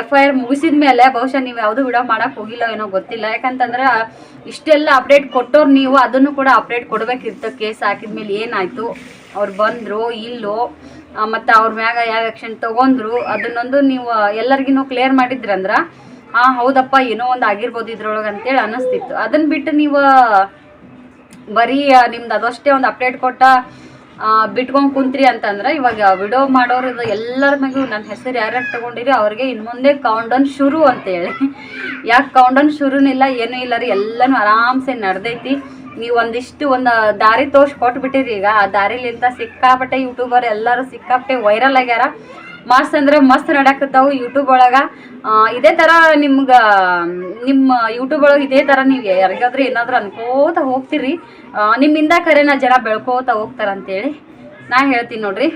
ಎಫ್ ಐ ಆರ್ ಮುಗಿಸಿದ ಮೇಲೆ ಬಹುಶಃ ನೀವು ಯಾವುದು ವಿಡಿಯೋ ಮಾಡೋಕೆ ಹೋಗಿಲ್ಲ ಏನೋ ಗೊತ್ತಿಲ್ಲ. ಯಾಕಂತಂದ್ರೆ ಇಷ್ಟೆಲ್ಲ ಅಪ್ಡೇಟ್ ಕೊಟ್ಟೋರು ನೀವು ಅದನ್ನು ಕೂಡ ಅಪ್ಡೇಟ್ ಕೊಡಬೇಕಿತ್ತು ಕೇಸ್ ಹಾಕಿದ್ಮೇಲೆ ಏನಾಯಿತು? ಅವ್ರು ಬಂದರು, ಇಲ್ಲೋ ಮತ್ತು ಅವ್ರ ಮ್ಯಾಗ ಯಾವ ಆ್ಯಕ್ಷನ್ ತೊಗೊಂಡ್ರು ಅದನ್ನೊಂದು ನೀವು ಎಲ್ಲರಿಗೂ ಕ್ಲಿಯರ್ ಮಾಡಿದ್ರಂದ್ರೆ ಹಾಂ ಹೌದಪ್ಪ, ಏನೋ ಒಂದು ಆಗಿರ್ಬೋದು ಇದ್ರೊಳಗೆ ಅಂತೇಳಿ ಅನ್ನಿಸ್ತಿತ್ತು. ಅದನ್ನು ಬಿಟ್ಟು ನೀವು, ಬರೀ ನಿಮ್ದು ಅದಷ್ಟೇ ಒಂದು ಅಪ್ಡೇಟ್ ಕೊಟ್ಟ ಬಿಟ್ಕೊಂಡು ಕುಂತ್ರಿ ಅಂತಂದ್ರೆ, ಇವಾಗ ವಿಡಿಯೋ ಮಾಡೋರು ಎಲ್ಲರ ಮ್ಯಾಗೂ ನನ್ನ ಹೆಸರು ಯಾರ್ಯಾರು ತಗೊಂಡಿರಿ, ಅವ್ರಿಗೆ ಇನ್ನು ಮುಂದೆ ಕೌಂಡನ್ ಶುರು ಅಂತೇಳಿ. ಯಾಕೆ ಕೌಂಡನ್ ಶುರುನಿಲ್ಲ ಏನೂ ಇಲ್ಲ ರೀ, ಎಲ್ಲನೂ ಆರಾಮ್ಸೆ ನಡೆದೈತಿ. ನೀವು ಒಂದಿಷ್ಟು ಒಂದು ದಾರಿ ತೋರ್ಸಿ ಕೊಟ್ಬಿಟ್ಟಿರಿ. ಈಗ ಆ ದಾರಿಲಿಂದ ಸಿಕ್ಕಾಪಟ್ಟೆ ಯೂಟ್ಯೂಬರ್ ಎಲ್ಲರೂ ಸಿಕ್ಕಾಪಟ್ಟೆ ವೈರಲ್ ಆಗ್ಯಾರ. ಮಸ್ತ್ ಅಂದ್ರೆ ಮಸ್ತ್ ನಡಕತ್ತಾವು ಯೂಟ್ಯೂಬ್ ಒಳಗೆ. ಇದೇ ಥರ ನಿಮ್ಗೆ, ನಿಮ್ಮ ಯೂಟ್ಯೂಬ್ ಒಳಗೆ ಇದೇ ಥರ ನೀವು ಯಾರಿಗಾದ್ರೂ ಏನಾದರೂ ಅನ್ಕೋತ ಹೋಗ್ತೀರಿ. ನಿಮ್ಮಿಂದ ನಿಮ್ಮಿಂದ ನಾ ಜನ ಬೆಳ್ಕೋತ ಹೋಗ್ತಾರಂತೇಳಿ ನಾ ಹೇಳ್ತೀನಿ ನೋಡ್ರಿ.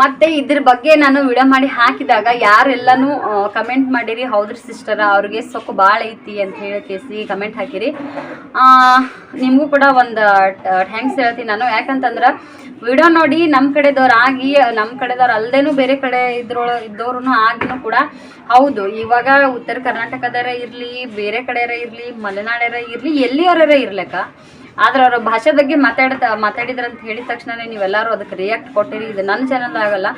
ಮತ್ತೆ ಇದ್ರ ಬಗ್ಗೆ ನಾನು ವಿಡಿಯೋ ಮಾಡಿ ಹಾಕಿದಾಗ ಯಾರೆಲ್ಲನೂ ಕಮೆಂಟ್ ಮಾಡಿರಿ, ಹೌದ್ರಿ ಸಿಸ್ಟರ ಅವ್ರಿಗೆ ಸೊಕ್ಕು ಭಾಳ ಐತಿ ಅಂತ ಹೇಳಿ ಕೇಸಿ ಕಮೆಂಟ್ ಹಾಕಿರಿ. ನಿಮಗೂ ಕೂಡ ಒಂದು ಥ್ಯಾಂಕ್ಸ್ ಹೇಳ್ತೀನಿ ನಾನು. ಯಾಕಂತಂದ್ರೆ ವಿಡಿಯೋ ನೋಡಿ ನಮ್ಮ ಕಡೆದವ್ರು ಆಗಿ ನಮ್ಮ ಕಡೆದವ್ರು ಅಲ್ದೇನು ಬೇರೆ ಕಡೆ ಇದ್ರೊಳ ಇದ್ದವ್ರು ಆಗಿನೂ ಕೂಡ ಹೌದು. ಇವಾಗ ಉತ್ತರ ಕರ್ನಾಟಕದರ ಇರಲಿ, ಬೇರೆ ಕಡೆಯರ ಇರಲಿ ಮಲೆನಾಡರ ಇರಲಿ ಎಲ್ಲಿಯವರ ಇರ್ಲಕ್ಕ ಆದ್ರೆ ಅವ್ರ ಭಾಷೆ ಬಗ್ಗೆ ಮಾತಾಡ್ತ ಮಾತಾಡಿದ್ರಂತ ಹೇಳಿದ ತಕ್ಷಣ ನೀವೆಲ್ಲರೂ ಅದಕ್ಕೆ ರಿಯಾಕ್ಟ್ ಕೊಟ್ಟಿರಿ. ಇದು ನನ್ನ ಚಾನಲ್ ಆಗಲ್ಲ.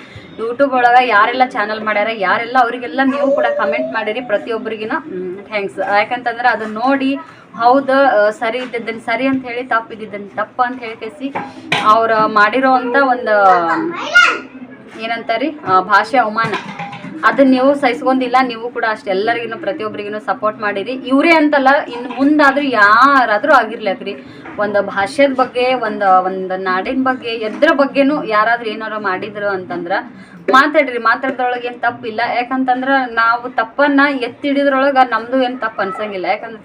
ಯೂಟ್ಯೂಬ್ ಒಳಗೆ ಯಾರೆಲ್ಲ ಚಾನಲ್ ಮಾಡ್ಯಾರ, ಯಾರೆಲ್ಲ ಅವರಿಗೆಲ್ಲ ನೀವು ಕೂಡ ಕಮೆಂಟ್ ಮಾಡಿರಿ ಪ್ರತಿಯೊಬ್ಬರಿಗಿನ. ಥ್ಯಾಂಕ್ಸ್ ಯಾಕಂತಂದ್ರೆ ಅದನ್ನ ನೋಡಿ ಹೌದು ಸರಿ ಇದ್ದಿದ್ದನ್ ಸರಿ ಅಂತ ಹೇಳಿ, ತಪ್ಪು ಇದ್ದಿದ್ದನ್ನು ತಪ್ಪು ಅಂತ ಹೇಳಿ ಕೇಸಿ ಅವ್ರು ಮಾಡಿರೋ ಅಂಥ ಒಂದು, ಏನಂತಾರಿ ಭಾಷೆ ಅವಮಾನ. ಅದನ್ನ ನೀವು ಸಹಿಸ್ಕೊಂಡಿಲ್ಲ, ನೀವು ಕೂಡ ಅಷ್ಟು ಎಲ್ಲರಿಗೂ ಪ್ರತಿಯೊಬ್ಬರಿಗೂ ಸಪೋರ್ಟ್ ಮಾಡಿರಿ. ಇವರೇ ಅಂತಲ್ಲ ಇನ್ನು ಮುಂದಾದ್ರೂ ಯಾರಾದರೂ ಆಗಿರ್ಲಕ್ರಿ ಒಂದು ಭಾಷೆದ ಬಗ್ಗೆ, ಒಂದು ಒಂದು ನಾಡಿನ ಬಗ್ಗೆ, ಎದ್ರ ಬಗ್ಗೆನೂ ಯಾರಾದ್ರೂ ಏನಾರ ಮಾಡಿದ್ರು ಅಂತಂದ್ರೆ ಮಾತಾಡ್ರಿ. ಮಾತಾಡ್ದೊಳಗೆ ಏನು ತಪ್ಪಿಲ್ಲ ಯಾಕಂತಂದ್ರೆ ನಾವು ತಪ್ಪನ್ನ ಎತ್ತಿಡಿದ್ರೊಳಗೆ ನಮ್ಮದು ಏನು ತಪ್ಪು ಅನ್ಸಂಗಿಲ್ಲ. ಯಾಕಂದ್ರೆ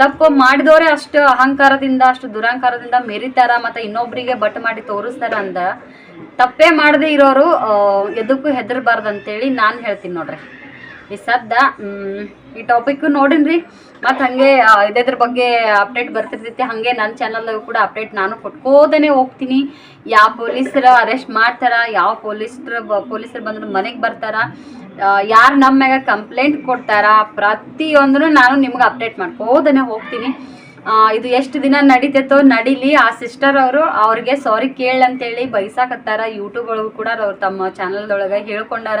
ತಪ್ಪು ಮಾಡಿದವರೇ ಅಷ್ಟು ಅಹಂಕಾರದಿಂದ, ಅಷ್ಟು ದುರಹಂಕಾರದಿಂದ ಮೆರಿತಾರ ಮತ್ತು ಇನ್ನೊಬ್ಬರಿಗೆ ಬಟ್ ಮಾಡಿ ತೋರಿಸ್ತಾರ ಅಂದ. ತಪ್ಪೇ ಮಾಡದೇ ಇರೋರು ಎದಕ್ಕೂ ಹೆದರ್ಬಾರ್ದು ಅಂತೇಳಿ ನಾನು ಹೇಳ್ತೀನಿ ನೋಡ್ರಿ. ಈ ಸದ್ದ ಈ ಟಾಪಿಕ್ ನೋಡಿನ್ರಿ. ಮತ್ತು ಹಾಗೆ ಇದ್ರ ಬಗ್ಗೆ ಅಪ್ಡೇಟ್ ಬರ್ತಿರ್ತೈತಿ. ಹಾಗೆ ನನ್ನ ಚಾನಲ್ ಕೂಡ ಅಪ್ಡೇಟ್ ನಾನು ಕೊಟ್ಕೋದೇ ಹೋಗ್ತೀನಿ. ಯಾವ ಪೊಲೀಸರು ಅರೆಸ್ಟ್ ಮಾಡ್ತಾರ, ಯಾವ ಪೊಲೀಸರು ಪೊಲೀಸರು ಬಂದ್ರೆ ಮನೆಗೆ ಬರ್ತಾರ ಯಾರು ನಮ್ಮ ಮ್ಯಾಗ ಕಂಪ್ಲೇಂಟ್ ಕೊಡ್ತಾರ? ಪ್ರತಿಯೊಂದನ್ನು ನಾನು ನಿಮ್ಗೆ ಅಪ್ಡೇಟ್ ಮಾಡ್ಕೋದನ್ನ ಹೋಗ್ತೀನಿ. ಇದು ಎಷ್ಟು ದಿನ ನಡೀತೈತೋ ನಡೀಲಿ. ಆ ಸಿಸ್ಟರ್ ಅವರು ಅವ್ರಿಗೆ ಸಾರಿ ಕೇಳ ಅಂತೇಳಿ ಬೈಸಾಕತ್ತಾರ. ಯೂಟ್ಯೂಬ್ ಒಳಗೂ ಕೂಡ ಅವ್ರು ತಮ್ಮ ಚಾನಲ್ದೊಳಗೆ ಹೇಳ್ಕೊಂಡಾರ.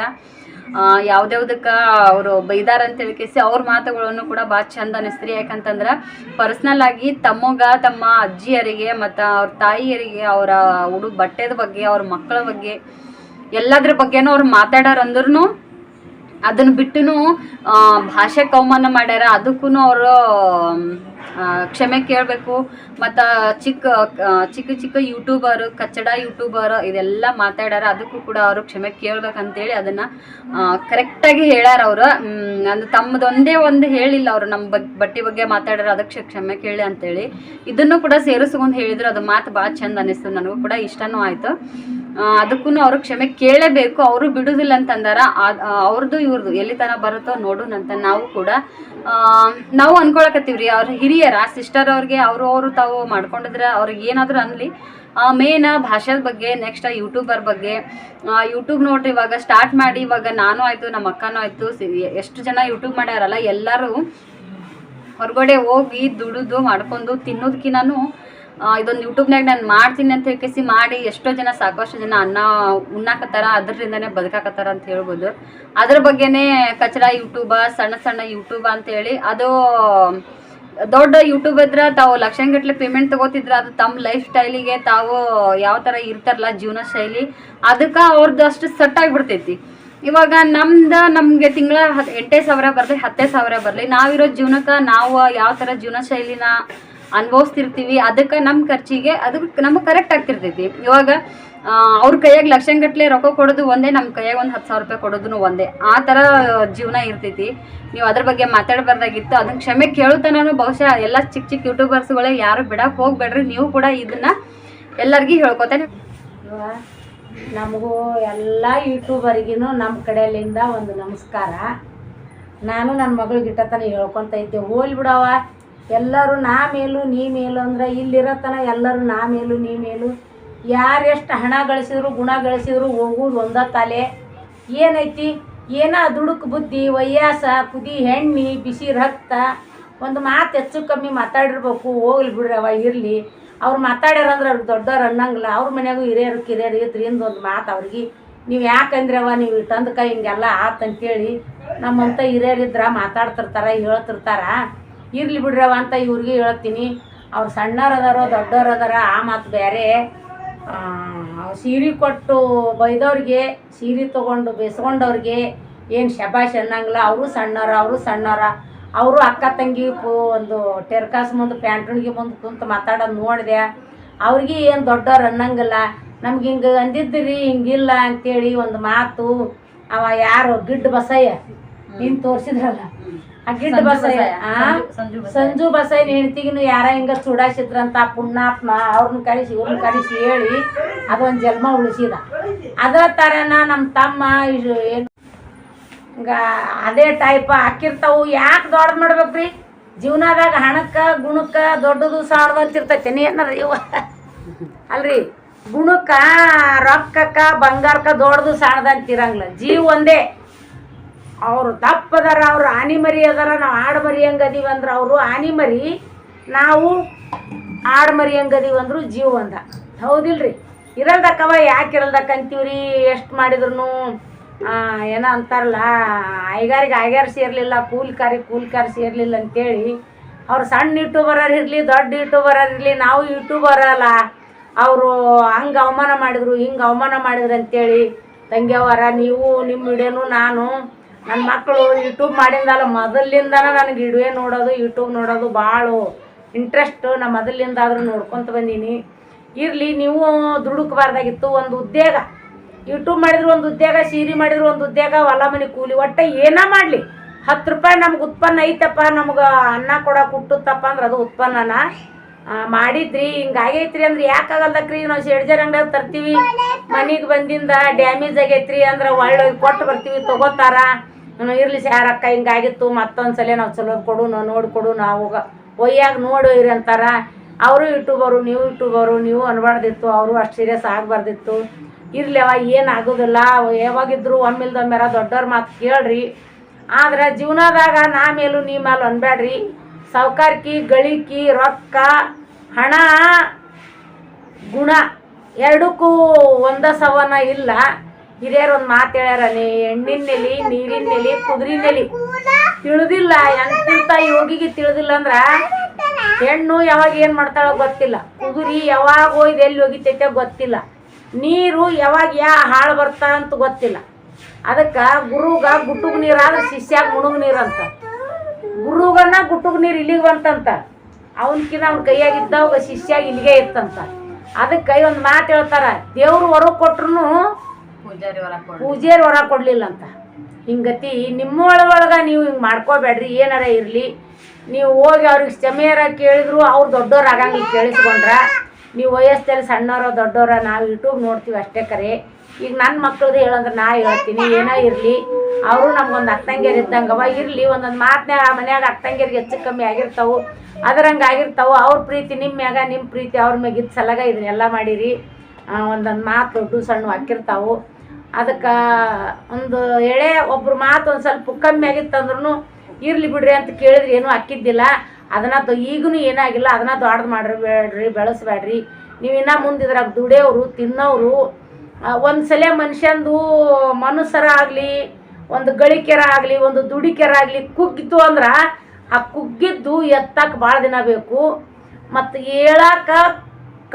ಯಾವ್ದ್ಯಾವ್ದಕ್ಕೆ ಅವರು ಬೈದಾರ ಅಂತೇಳಿ ಕೇಸಿ ಅವ್ರ ಮಾತುಗಳನ್ನು ಕೂಡ ಭಾಳ ಚಂದ ಅನಿಸ್ತ್ರಿ. ಯಾಕಂತಂದ್ರೆ ಪರ್ಸ್ನಲ್ ಆಗಿ ತಮ್ಮಗ, ತಮ್ಮ ಅಜ್ಜಿಯರಿಗೆ ಮತ್ತು ಅವ್ರ ತಾಯಿಯರಿಗೆ ಅವರ ಹುಡುಗ ಬಟ್ಟೆದ ಬಗ್ಗೆ, ಅವ್ರ ಮಕ್ಕಳ ಬಗ್ಗೆ, ಎಲ್ಲದ್ರ ಬಗ್ಗೆನೂ ಅವ್ರು ಮಾತಾಡಾರ ಅಂದ್ರೂ ಅದನ್ನ ಬಿಟ್ಟು ಭಾಷೆ ಕೌಮಾನ ಮಾಡ್ಯಾರ ಅದಕ್ಕೂ ಅವರು ಕ್ಷಮೆ ಕೇಳಬೇಕು. ಮತ್ತು ಚಿಕ್ಕ ಚಿಕ್ಕ ಚಿಕ್ಕ ಯೂಟ್ಯೂಬರ್ ಕಚ್ಚಡ ಯೂಟ್ಯೂಬರ್ ಇದೆಲ್ಲ ಮಾತಾಡ್ಯಾರ, ಅದಕ್ಕೂ ಕೂಡ ಅವರು ಕ್ಷಮೆ ಕೇಳ್ಬೇಕಂತೇಳಿ ಅದನ್ನು ಕರೆಕ್ಟಾಗಿ ಹೇಳ್ಯಾರ ಅವರು. ಅಂದ್ರೆ ತಮ್ಮದೊಂದೇ ಒಂದು ಹೇಳಿಲ್ಲ ಅವರು ನಮ್ಮ ಬಗ್ಗೆ ಬಟ್ಟೆ ಬಗ್ಗೆ ಮಾತಾಡ್ಯಾರ, ಅದಕ್ಕೆ ಕ್ಷಮೆ ಕೇಳಿ ಅಂತೇಳಿ. ಇದನ್ನು ಕೂಡ ಸೇರಿಸ್ಕೊಂಡು ಹೇಳಿದ್ರು, ಅದು ಮಾತು ಭಾಳ ಚಂದ ಅನಿಸ್ತು, ನನಗೂ ಕೂಡ ಇಷ್ಟನೂ ಆಯಿತು. ಅದಕ್ಕೂ ಅವರು ಕ್ಷಮೆ ಕೇಳಲೇಬೇಕು ಅವರು ಬಿಡುವುದಿಲ್ಲ ಅಂತಂದಾರ. ಅವ್ರದ್ದು ಇವ್ರದ್ದು ಎಲ್ಲಿ ತನಕ ಬರುತ್ತೋ ನೋಡೋಣಂತ ನಾವು ಕೂಡ ನಾವು ನಾವು ಅನ್ಕೊಳಕತ್ತೀವ್ರಿ. ಅವ್ರ ಹಿರಿಯರ ಸಿಸ್ಟರ್ ಅವ್ರಿಗೆ ಅವರು ಅವರು ತಾವು ಮಾಡ್ಕೊಂಡಿದ್ರೆ ಅವ್ರಿಗೆ ಏನಾದರೂ ಅನ್ಲಿ. ಮೇನ್ ಭಾಷೆದ ಬಗ್ಗೆ ನೆಕ್ಸ್ಟ್ ಯೂಟ್ಯೂಬರ್ ಬಗ್ಗೆ. ಯೂಟ್ಯೂಬ್ ನೋಡ್ರಿ, ಇವಾಗ ಸ್ಟಾರ್ಟ್ ಮಾಡಿ, ಇವಾಗ ನಾನು ಆಯಿತು, ನಮ್ಮ ಅಕ್ಕನೂ ಆಯಿತು ಎಷ್ಟು ಜನ ಯೂಟ್ಯೂಬ್ ಮಾಡ್ಯಾರಲ್ಲ, ಎಲ್ಲರೂ ಹೊರಗಡೆ ಹೋಗಿ ದುಡಿದು, ಮಾಡ್ಕೊಂಡು ತಿನ್ನೋದಕ್ಕಿಂತನೂ ಇದೊಂದು ಯೂಟ್ಯೂಬ್ನಾಗ ನಾನು ಮಾಡ್ತೀನಿ ಅಂತ ಹೇಳ್ಕೇಸಿ ಮಾಡಿ ಎಷ್ಟೋ ಜನ, ಸಾಕಷ್ಟು ಜನ ಅನ್ನ ಉಣ್ಣಾಕತ್ತಾರ ಅದರಿಂದನೇ ಬದುಕಾಕತ್ತಾರ ಅಂತ ಹೇಳ್ಬೋದು. ಅದ್ರ ಬಗ್ಗೆನೇ ಕಚಡ ಯೂಟ್ಯೂಬ ಸಣ್ಣ ಸಣ್ಣ ಯೂಟ್ಯೂಬ ಅಂತೇಳಿ ಅದು ದೊಡ್ಡ ಯೂಟ್ಯೂಬ್ ಇದ್ರೆ ತಾವು ಲಕ್ಷಗಟ್ಟಲೆ ಪೇಮೆಂಟ್ ತಗೋತಿದ್ರ, ಅದು ತಮ್ಮ ಲೈಫ್ ಸ್ಟೈಲಿಗೆ ತಾವು ಯಾವ ಥರ ಇರ್ತಾರಲ್ಲ ಜೀವನ ಶೈಲಿ, ಅದಕ್ಕೆ ಅವ್ರದ್ದು ಅಷ್ಟು ಸೆಟ್ ಆಗಿಬಿಡ್ತೈತಿ. ಇವಾಗ ನಮ್ದು ನಮಗೆ ತಿಂಗಳ ಹತ್ತು ಎಂಟೇ ಸಾವಿರ ಬರಲಿ, ಹತ್ತೇ ಸಾವಿರ ಬರಲಿ, ನಾವಿರೋ ಜೀವನಕ್ಕೆ ನಾವು ಯಾವ ಥರ ಜೀವನ ಶೈಲಿನ ಅನುಭವಿಸ್ತಿರ್ತೀವಿ. ಅದಕ್ಕೆ ನಮ್ಮ ಖರ್ಚಿಗೆ ಅದು ನಮಗೆ ಕರೆಕ್ಟ್ ಆಗ್ತಿರ್ತೈತಿ. ಇವಾಗ ಅವ್ರ ಕೈಯಾಗ ಲಕ್ಷಂಗಟ್ಲೆ ರೊಕ್ಕ ಕೊಡೋದು ಒಂದೇ ನಮ್ಮ ಕೈಯಾಗ ಒಂದು ಹತ್ತು ಸಾವಿರ ರೂಪಾಯಿ ಕೊಡೋದು ಒಂದೇ. ಆ ಥರ ಜೀವನ ಇರ್ತೈತಿ. ನೀವು ಅದ್ರ ಬಗ್ಗೆ ಮಾತಾಡಬಾರ್ದಾಗಿತ್ತು. ಅದನ್ನ ಕ್ಷಮೆ ಕೇಳುತ್ತಾನು ಬಹುಶಃ ಎಲ್ಲ ಚಿಕ್ಕ ಚಿಕ್ಕ ಯೂಟ್ಯೂಬರ್ಸ್ಗಳೇ ಯಾರು ಬಿಡಕ್ಕೆ ಹೋಗ್ಬೇಡ್ರಿ. ನೀವು ಕೂಡ ಇದನ್ನ ಎಲ್ಲರಿಗೂ ಹೇಳ್ಕೊತಾನೆ. ನಮಗೂ ಎಲ್ಲ ಯೂಟ್ಯೂಬರಿಗೂ ನಮ್ಮ ಕಡೆಯಲ್ಲಿಂದ ಒಂದು ನಮಸ್ಕಾರ. ನಾನು ನನ್ನ ಮಗಳಿಗೆ ಇಟ್ಟತನ ಹೇಳ್ಕೊತ ಇದ್ದೆ. ಹೋಲ್ ಎಲ್ಲರೂ ನಾ ಮೇಲು, ನೀ ಮೇಲು ಅಂದ್ರೆ ಇಲ್ಲಿರತನ ಎಲ್ಲರೂ ನಾ ಮೇಲು, ನೀ ಮೇಲು. ಯಾರೆಷ್ಟು ಹಣ ಗಳಿಸಿದ್ರು, ಗುಣ ಗಳಿಸಿದ್ರು, ಹೋಗೋದು ಒಂದ ತಲೆ. ಏನೈತಿ? ಏನ ದುಡುಕ್ ಬುದ್ಧಿ, ವಯ್ಯಾಸ, ಕುದಿ, ಹೆಣ್ಣಿ, ಬಿಸಿ ರಕ್ತ. ಒಂದು ಮಾತು ಹೆಚ್ಚು ಕಮ್ಮಿ ಮಾತಾಡಿರ್ಬೇಕು, ಹೋಗ್ಲಿ ಬಿಡ್ರವ ಇರಲಿ. ಅವ್ರು ಮಾತಾಡ್ಯಾರಂದ್ರೆ ಅವ್ರು ದೊಡ್ಡವ್ರು ಅನ್ನಂಗಿಲ್ಲ. ಅವ್ರ ಮನ್ಯಾಗೂ ಹಿರಿಯರು, ಕಿರಿಯರು ಇದ್ರಿಂದ ಒಂದು ಮಾತು ಅವ್ರಿಗೆ. ನೀವು ಯಾಕಂದ್ರವ ನೀವು ತಂದು ಕೈ ಹಿಂಗೆಲ್ಲ ಆತಂತೇಳಿ ನಮ್ಮಂತ ಹಿರಿಯರಿದ್ರೆ ಮಾತಾಡ್ತಿರ್ತಾರೆ, ಹೇಳ್ತಿರ್ತಾರ. ಇರ್ಲಿ ಬಿಡ್ರವ ಅಂತ ಇವ್ರಿಗೆ ಹೇಳ್ತೀನಿ. ಅವ್ರು ಸಣ್ಣವ್ರು ದೊಡ್ಡವರದಾರ ಆ ಮಾತು ಬೇರೆ ಸೀರೆ ಕೊಟ್ಟು ಬೈದವ್ರಿಗೆ, ಸೀರೆ ತೊಗೊಂಡು ಬೇಸ್ಕೊಂಡವ್ರಿಗೆ ಏನು ಶಬಾಷ್ ಅನ್ನಂಗಿಲ್ಲ. ಅವರು ಸಣ್ಣವ್ರ ಅವರು ಸಣ್ಣವ್ರ. ಅವರು ಅಕ್ಕ ತಂಗಿ ಒಂದು ಟೆರ್ಕಾಸ್ ಮುಂದೆ ಪ್ಯಾಂಟ್ರಿಗೆ ಮುಂದೆ ಕುಂತು ಮಾತಾಡೋದು ನೋಡಿದೆ. ಅವ್ರಿಗೆ ಏನು ದೊಡ್ಡವ್ರು ಅನ್ನಂಗಿಲ್ಲ. ನಮ್ಗೆ ಹಿಂಗೆ ಅಂದಿದ್ದಿರಿ ಹಿಂಗಿಲ್ಲ ಅಂತೇಳಿ ಒಂದು ಮಾತು ಅವ ಯಾರು ಗಿಡ್ಡ ಬಸಯ್ಯ. ನೀನು ತೋರಿಸಿದ್ರಲ್ಲ. ಗಿಡ್ಡ ಬಸಯ್ಯ. ಸಂಜು ಬಸಯ್ಯನ ಹೆಂಡ್ತಿಗಿನು ಯಾರ ಹಿಂಗ ಚೂಡಾಸಿದ್ರಂತ ಅಂತ ಪುಣ್ಯಾತ್ಮ ಅವ್ರನ್ನ ಕರೆಸಿ ಇವ್ರನ್ನ ಕರೆಸಿ ಹೇಳಿ ಅದೊಂದು ಜನ್ಮ ಉಳಿಸಿದ. ಅದರ ಥರನ ನಮ್ಮ ತಮ್ಮ ಇದು ಏನು ಹಿಂಗ ಅದೇ ಟೈಪ್ ಹಾಕಿರ್ತಾವು. ಯಾಕೆ ದೊಡ್ಡದು ಮಾಡ್ಬೇಕ್ರಿ? ಜೀವನದಾಗ ಹಣಕ್ಕೆ ಗುಣಕ್ಕೆ ದೊಡ್ಡದು ಸಾವಿರದ ಅಂತಿರ್ತೈತೆ ಏನಾರ ಇವ? ಅಲ್ರಿ? ಗುಣಕ್ಕ ರೊಕ್ಕಕ್ಕ ಬಂಗಾರಕ್ಕ ದೊಡ್ಡದು ಸಾಣದ ಅಂತಿರಂಗಿಲ್ಲ ಜೀವ ಒಂದೇ. ಅವರು ದಪ್ಪದಾರ, ಅವರು ಆನಿಮರಿ ಆನಿ ಮರಿ ಅದಾರ, ನಾವು ಆಡು ಮರಿ ಹೆಂಗದೀವಿ ಅಂದ್ರೆ ಅವರು ಆನಿ ಮರಿ ನಾವು ಆಡು ಮರಿ ಹೆಂಗದೀವಿ ಅಂದ್ರು ಜೀವ ಅಂದ ಹೌದಿಲ್ರಿ? ಇರಲ್ದಕ್ಕವ, ಯಾಕೆ ಇರಲ್ದಕ್ಕ ಅಂತೀವ್ರಿ? ಎಷ್ಟು ಮಾಡಿದ್ರು ಏನೋ ಅಂತಾರಲ್ಲ, ಐಗಾರಿಗೆ ಐಗಾರು ಸೇರಲಿಲ್ಲ ಕೂಲ್ಕಾರಿ ಕೂಲ್ಕಾರಿ ಸೇರಲಿಲ್ಲ ಅಂತೇಳಿ, ಅವ್ರು ಸಣ್ಣ ಯೂಟ್ಯೂಬರರ್ ಇರಲಿ, ದೊಡ್ಡ ಯೂಟ್ಯೂಬರರ್ ಇರಲಿ, ನಾವು ಯೂಟ್ಯೂಬರ್ ಅಲ್ಲ, ಅವರು ಹಂಗೆ ಅವಮಾನ ಮಾಡಿದ್ರು, ಹಿಂಗೆ ಅವಮಾನ ಮಾಡಿದ್ರು ಅಂತೇಳಿ ತಂಗಿಯವರ ನೀವು ನಿಮ್ಮ ವಿಡಿಯೋನು ನಾನು ನನ್ನ ಮಕ್ಕಳು ಯೂಟ್ಯೂಬ್ ಮಾಡಿಂದಲ್ಲ ಮೊದಲಿಂದನ ನನಗೆ ವಿಡಿಯೋ ನೋಡೋದು ಯೂಟ್ಯೂಬ್ ನೋಡೋದು ಭಾಳ ಇಂಟ್ರೆಸ್ಟ್ ನಾ ಮೊದಲಿಂದಾದರೂ ನೋಡ್ಕೊತ ಬಂದೀನಿ. ಇರಲಿ, ನೀವು ದುಡುಕಬಾರ್ದಾಗಿತ್ತು. ಒಂದು ಉದ್ಯೋಗ. ಯೂಟ್ಯೂಬ್ ಮಾಡಿದ್ರು ಒಂದು ಉದ್ಯೋಗ, ಸೀರೆ ಮಾಡಿದ್ರು ಒಂದು ಉದ್ಯೋಗ, ಹೊಲ ಮನೆ ಕೂಲಿ ಒಟ್ಟು ಏನ ಮಾಡಲಿ. ಹತ್ತು ರೂಪಾಯಿ ನಮ್ಗೆ ಉತ್ಪನ್ನ ಐತಪ್ಪ, ನಮ್ಗೆ ಅನ್ನ ಕೊಡಕ್ಕೆ ಹುಟ್ಟುತ್ತಪ್ಪ ಅಂದ್ರೆ ಅದು ಉತ್ಪನ್ನನ. ಮಾಡಿದ್ರಿ ಹಿಂಗಾಗೈತ್ರಿ ಅಂದ್ರೆ ಯಾಕಾಗಲ್ದಕ್ರಿ ನಾವು ಶೆಡ್ಜರ್ ಅಂಗಡಿಯಾಗ ತರ್ತೀವಿ. ಮನೆಗೆ ಬಂದಿಂದ ಡ್ಯಾಮೇಜ್ ಆಗೈತ್ರಿ ಅಂದ್ರೆ ಒಳ್ಳೆ ಕೊಟ್ಟು ಬರ್ತೀವಿ, ತಗೋತಾರ. ಇರ್ಲಿ ಸ್ಯಾರಕ್ಕ ಹಿಂಗಾಗಿತ್ತು ಮತ್ತೊಂದ್ಸಲ ನಾವು ಚಲೋದ್ ಕೊಡು, ನಾವು ನೋಡಿ ಕೊಡು, ನಾವು ಒಯ್ಯಾಗ ನೋಡಿ ಇರಿ ಅಂತಾರ. ಅವರು ಯೂಟ್ಯೂಬರು ನೀವು ಯೂಟ್ಯೂಬರು ನೀವು ಅನ್ಬಾರ್ದಿತ್ತು, ಅವರು ಅಷ್ಟು ಸೀರಿಯಸ್ ಆಗಬಾರ್ದಿತ್ತು. ಇರ್ಲಿ ಅವ ಏನು ಆಗೋದಿಲ್ಲ. ಯಾವಾಗಿದ್ರು ಒಮ್ಮಿಲ್ದೊಮ್ಮೆರ ದೊಡ್ಡವ್ರ ಮಾತು ಕೇಳ್ರಿ. ಆದ್ರೆ ಜೀವನದಾಗ ನಾ ಮೇಲೂ ನೀ ಮೇಲೆ ಅನ್ಬೇಡ್ರಿ ಸಾವ್ಕಾರ್ಕಿ, ಗಳಿಕಿ, ರೊಕ್ಕ, ಹಣ, ಗುಣ ಎರಡಕ್ಕೂ ಒಂದ ಸವನ ಇಲ್ಲ. ಹಿರಿಯರು ಒಂದು ಮಾತು ಹೇಳ್ಯಾರ, ನೀ ಎಣ್ಣಿನ ನೆಲಿ, ನೀರಿನ ನೆಲಿ, ಕುದುರಿನ ನೆಲಿ. ತಿಳಿದಿಲ್ಲ, ಎಂತಿಂತ ಯೋಗಿಗೆ ತಿಳಿದಿಲ್ಲ ಅಂದ್ರ ಹೆಣ್ಣು ಯಾವಾಗ ಏನು ಮಾಡ್ತಾಳೋ ಗೊತ್ತಿಲ್ಲ. ಕುದುರಿ ಯಾವಾಗ ಹೋಯ್ದು ಎಲ್ಲಿ ಹೋಗಿತೈತೆ ಗೊತ್ತಿಲ್ಲ. ನೀರು ಯಾವಾಗ ಯಾ ಹಾಳು ಬರ್ತಾ ಅಂತ ಗೊತ್ತಿಲ್ಲ. ಅದಕ್ಕೆ ಗುರುಗ ಗುಟ್ಟುಗ್ ನೀರಾದ್ರೆ ಶಿಷ್ಯಾಗ ಮುಣುಗ್ ನೀರು ಅಂತ. ಗುರುಗನ್ನ ಗುಟ್ಟುಗ್ ನೀರು ಇಲ್ಲಿಗೆ ಬಂತಂತ. ಅವನಕಿನ ಅವ್ನ ಕೈಯಾಗಿದ್ದವಾಗ ಶಿಷ್ಯಾಗ ಇಲ್ಲಿಗೆ ಇತ್ತಂತ. ಅದಕ್ಕೆ ಒಂದು ಮಾತು ಹೇಳ್ತಾರ, ದೇವ್ರು ಹೊರಗೆ ಕೊಟ್ರು ಪೂಜೆಯರ್ ಹೊರ ಕೊಡ್ಲಿಲ್ಲ ಅಂತ ಹಿಂಗತಿ ನಿಮ್ಮ ಒಳಗೊಳಗ ನೀವು ಹಿಂಗೆ ಮಾಡ್ಕೋಬೇಡ್ರಿ, ಏನಾರ ಇರಲಿ. ನೀವು ಹೋಗಿ ಅವ್ರಿಗೆ ಸಮಯರ ಕೇಳಿದ್ರು ಅವ್ರು ದೊಡ್ಡವ್ರು ಆಗಂಗಿಲ್ಲ ಕೇಳಿಸ್ಕೊಂಡ್ರ. ನೀವು ವಯಸ್ಸಲ್ಲಿ ಸಣ್ಣವರ ದೊಡ್ಡವರ ನಾವು ಯೂಟ್ಯೂಬ್ ನೋಡ್ತೀವಿ ಅಷ್ಟೇ ಕರೆ. ಈಗ ನನ್ನ ಮಕ್ಳದ್ದು ಹೇಳಂದ್ರೆ ನಾ ಹೇಳ್ತೀನಿ, ಏನೋ ಇರಲಿ. ಅವರು ನಮ್ಗೊಂದು ಅತ್ತಂಗಿಯರು ಇದ್ದಂಗವ ಇರಲಿ. ಒಂದೊಂದು ಆ ಮನ್ಯಾಗ ಅತ್ತಂಗಿಯರಿಗೆ ಹೆಚ್ಚು ಕಮ್ಮಿ ಆಗಿರ್ತಾವು. ಅದರಂಗೆ ಆಗಿರ್ತವೆ. ಅವ್ರ ಪ್ರೀತಿ ನಿಮ್ಮ ಮ್ಯಾಗ ನಿಮ್ಮ ಪ್ರೀತಿ ಅವ್ರ ಮ್ಯಾಗ ಇದ್ದ ಸಲಗ ಇದನ್ನೆಲ್ಲ ಮಾಡಿರಿ. ಒಂದೊಂದು ಮಾತು ದೊಡ್ಡ ಸಣ್ಣ ಹಾಕಿರ್ತಾವು. ಅದಕ್ಕೆ ಒಂದು ಎಳೆ ಒಬ್ರು ಮಾತು ಒಂದು ಸ್ವಲ್ಪ ಕಮ್ಮಿ ಆಗಿತ್ತಂದ್ರೂ ಇರ್ಲಿ ಬಿಡ್ರಿ ಅಂತ ಕೇಳಿದ್ರೆ ಏನೂ ಹಾಕಿದ್ದಿಲ್ಲ ಅದನ್ನ ಈಗೂ ಏನಾಗಿಲ್ಲ, ಅದನ್ನ ಮಾಡ್ರಿ ಬೇಡ್ರಿ ಬೆಳೆಸ್ಬೇಡ್ರಿ. ನೀವು ಇನ್ನೂ ಮುಂದೆ ಇದ್ರಾಗ ದುಡಿಯೋರು ತಿನ್ನೋರು ಒಂದು ಸಲ ಮನುಷ್ಯಂದು ಮನುಷ್ಯರ ಆಗಲಿ, ಒಂದು ಗಳಿಕೆರ ಆಗಲಿ, ಒಂದು ದುಡಿಕೆರ ಆಗಲಿ ಕುಗ್ಗಿತ್ತು ಅಂದ್ರೆ ಆ ಕುಗ್ಗಿದ್ದು ಎತ್ತಕ್ಕೆ ಭಾಳ ದಿನ ಬೇಕು. ಮತ್ತು ಹೇಳಕ್ಕೆ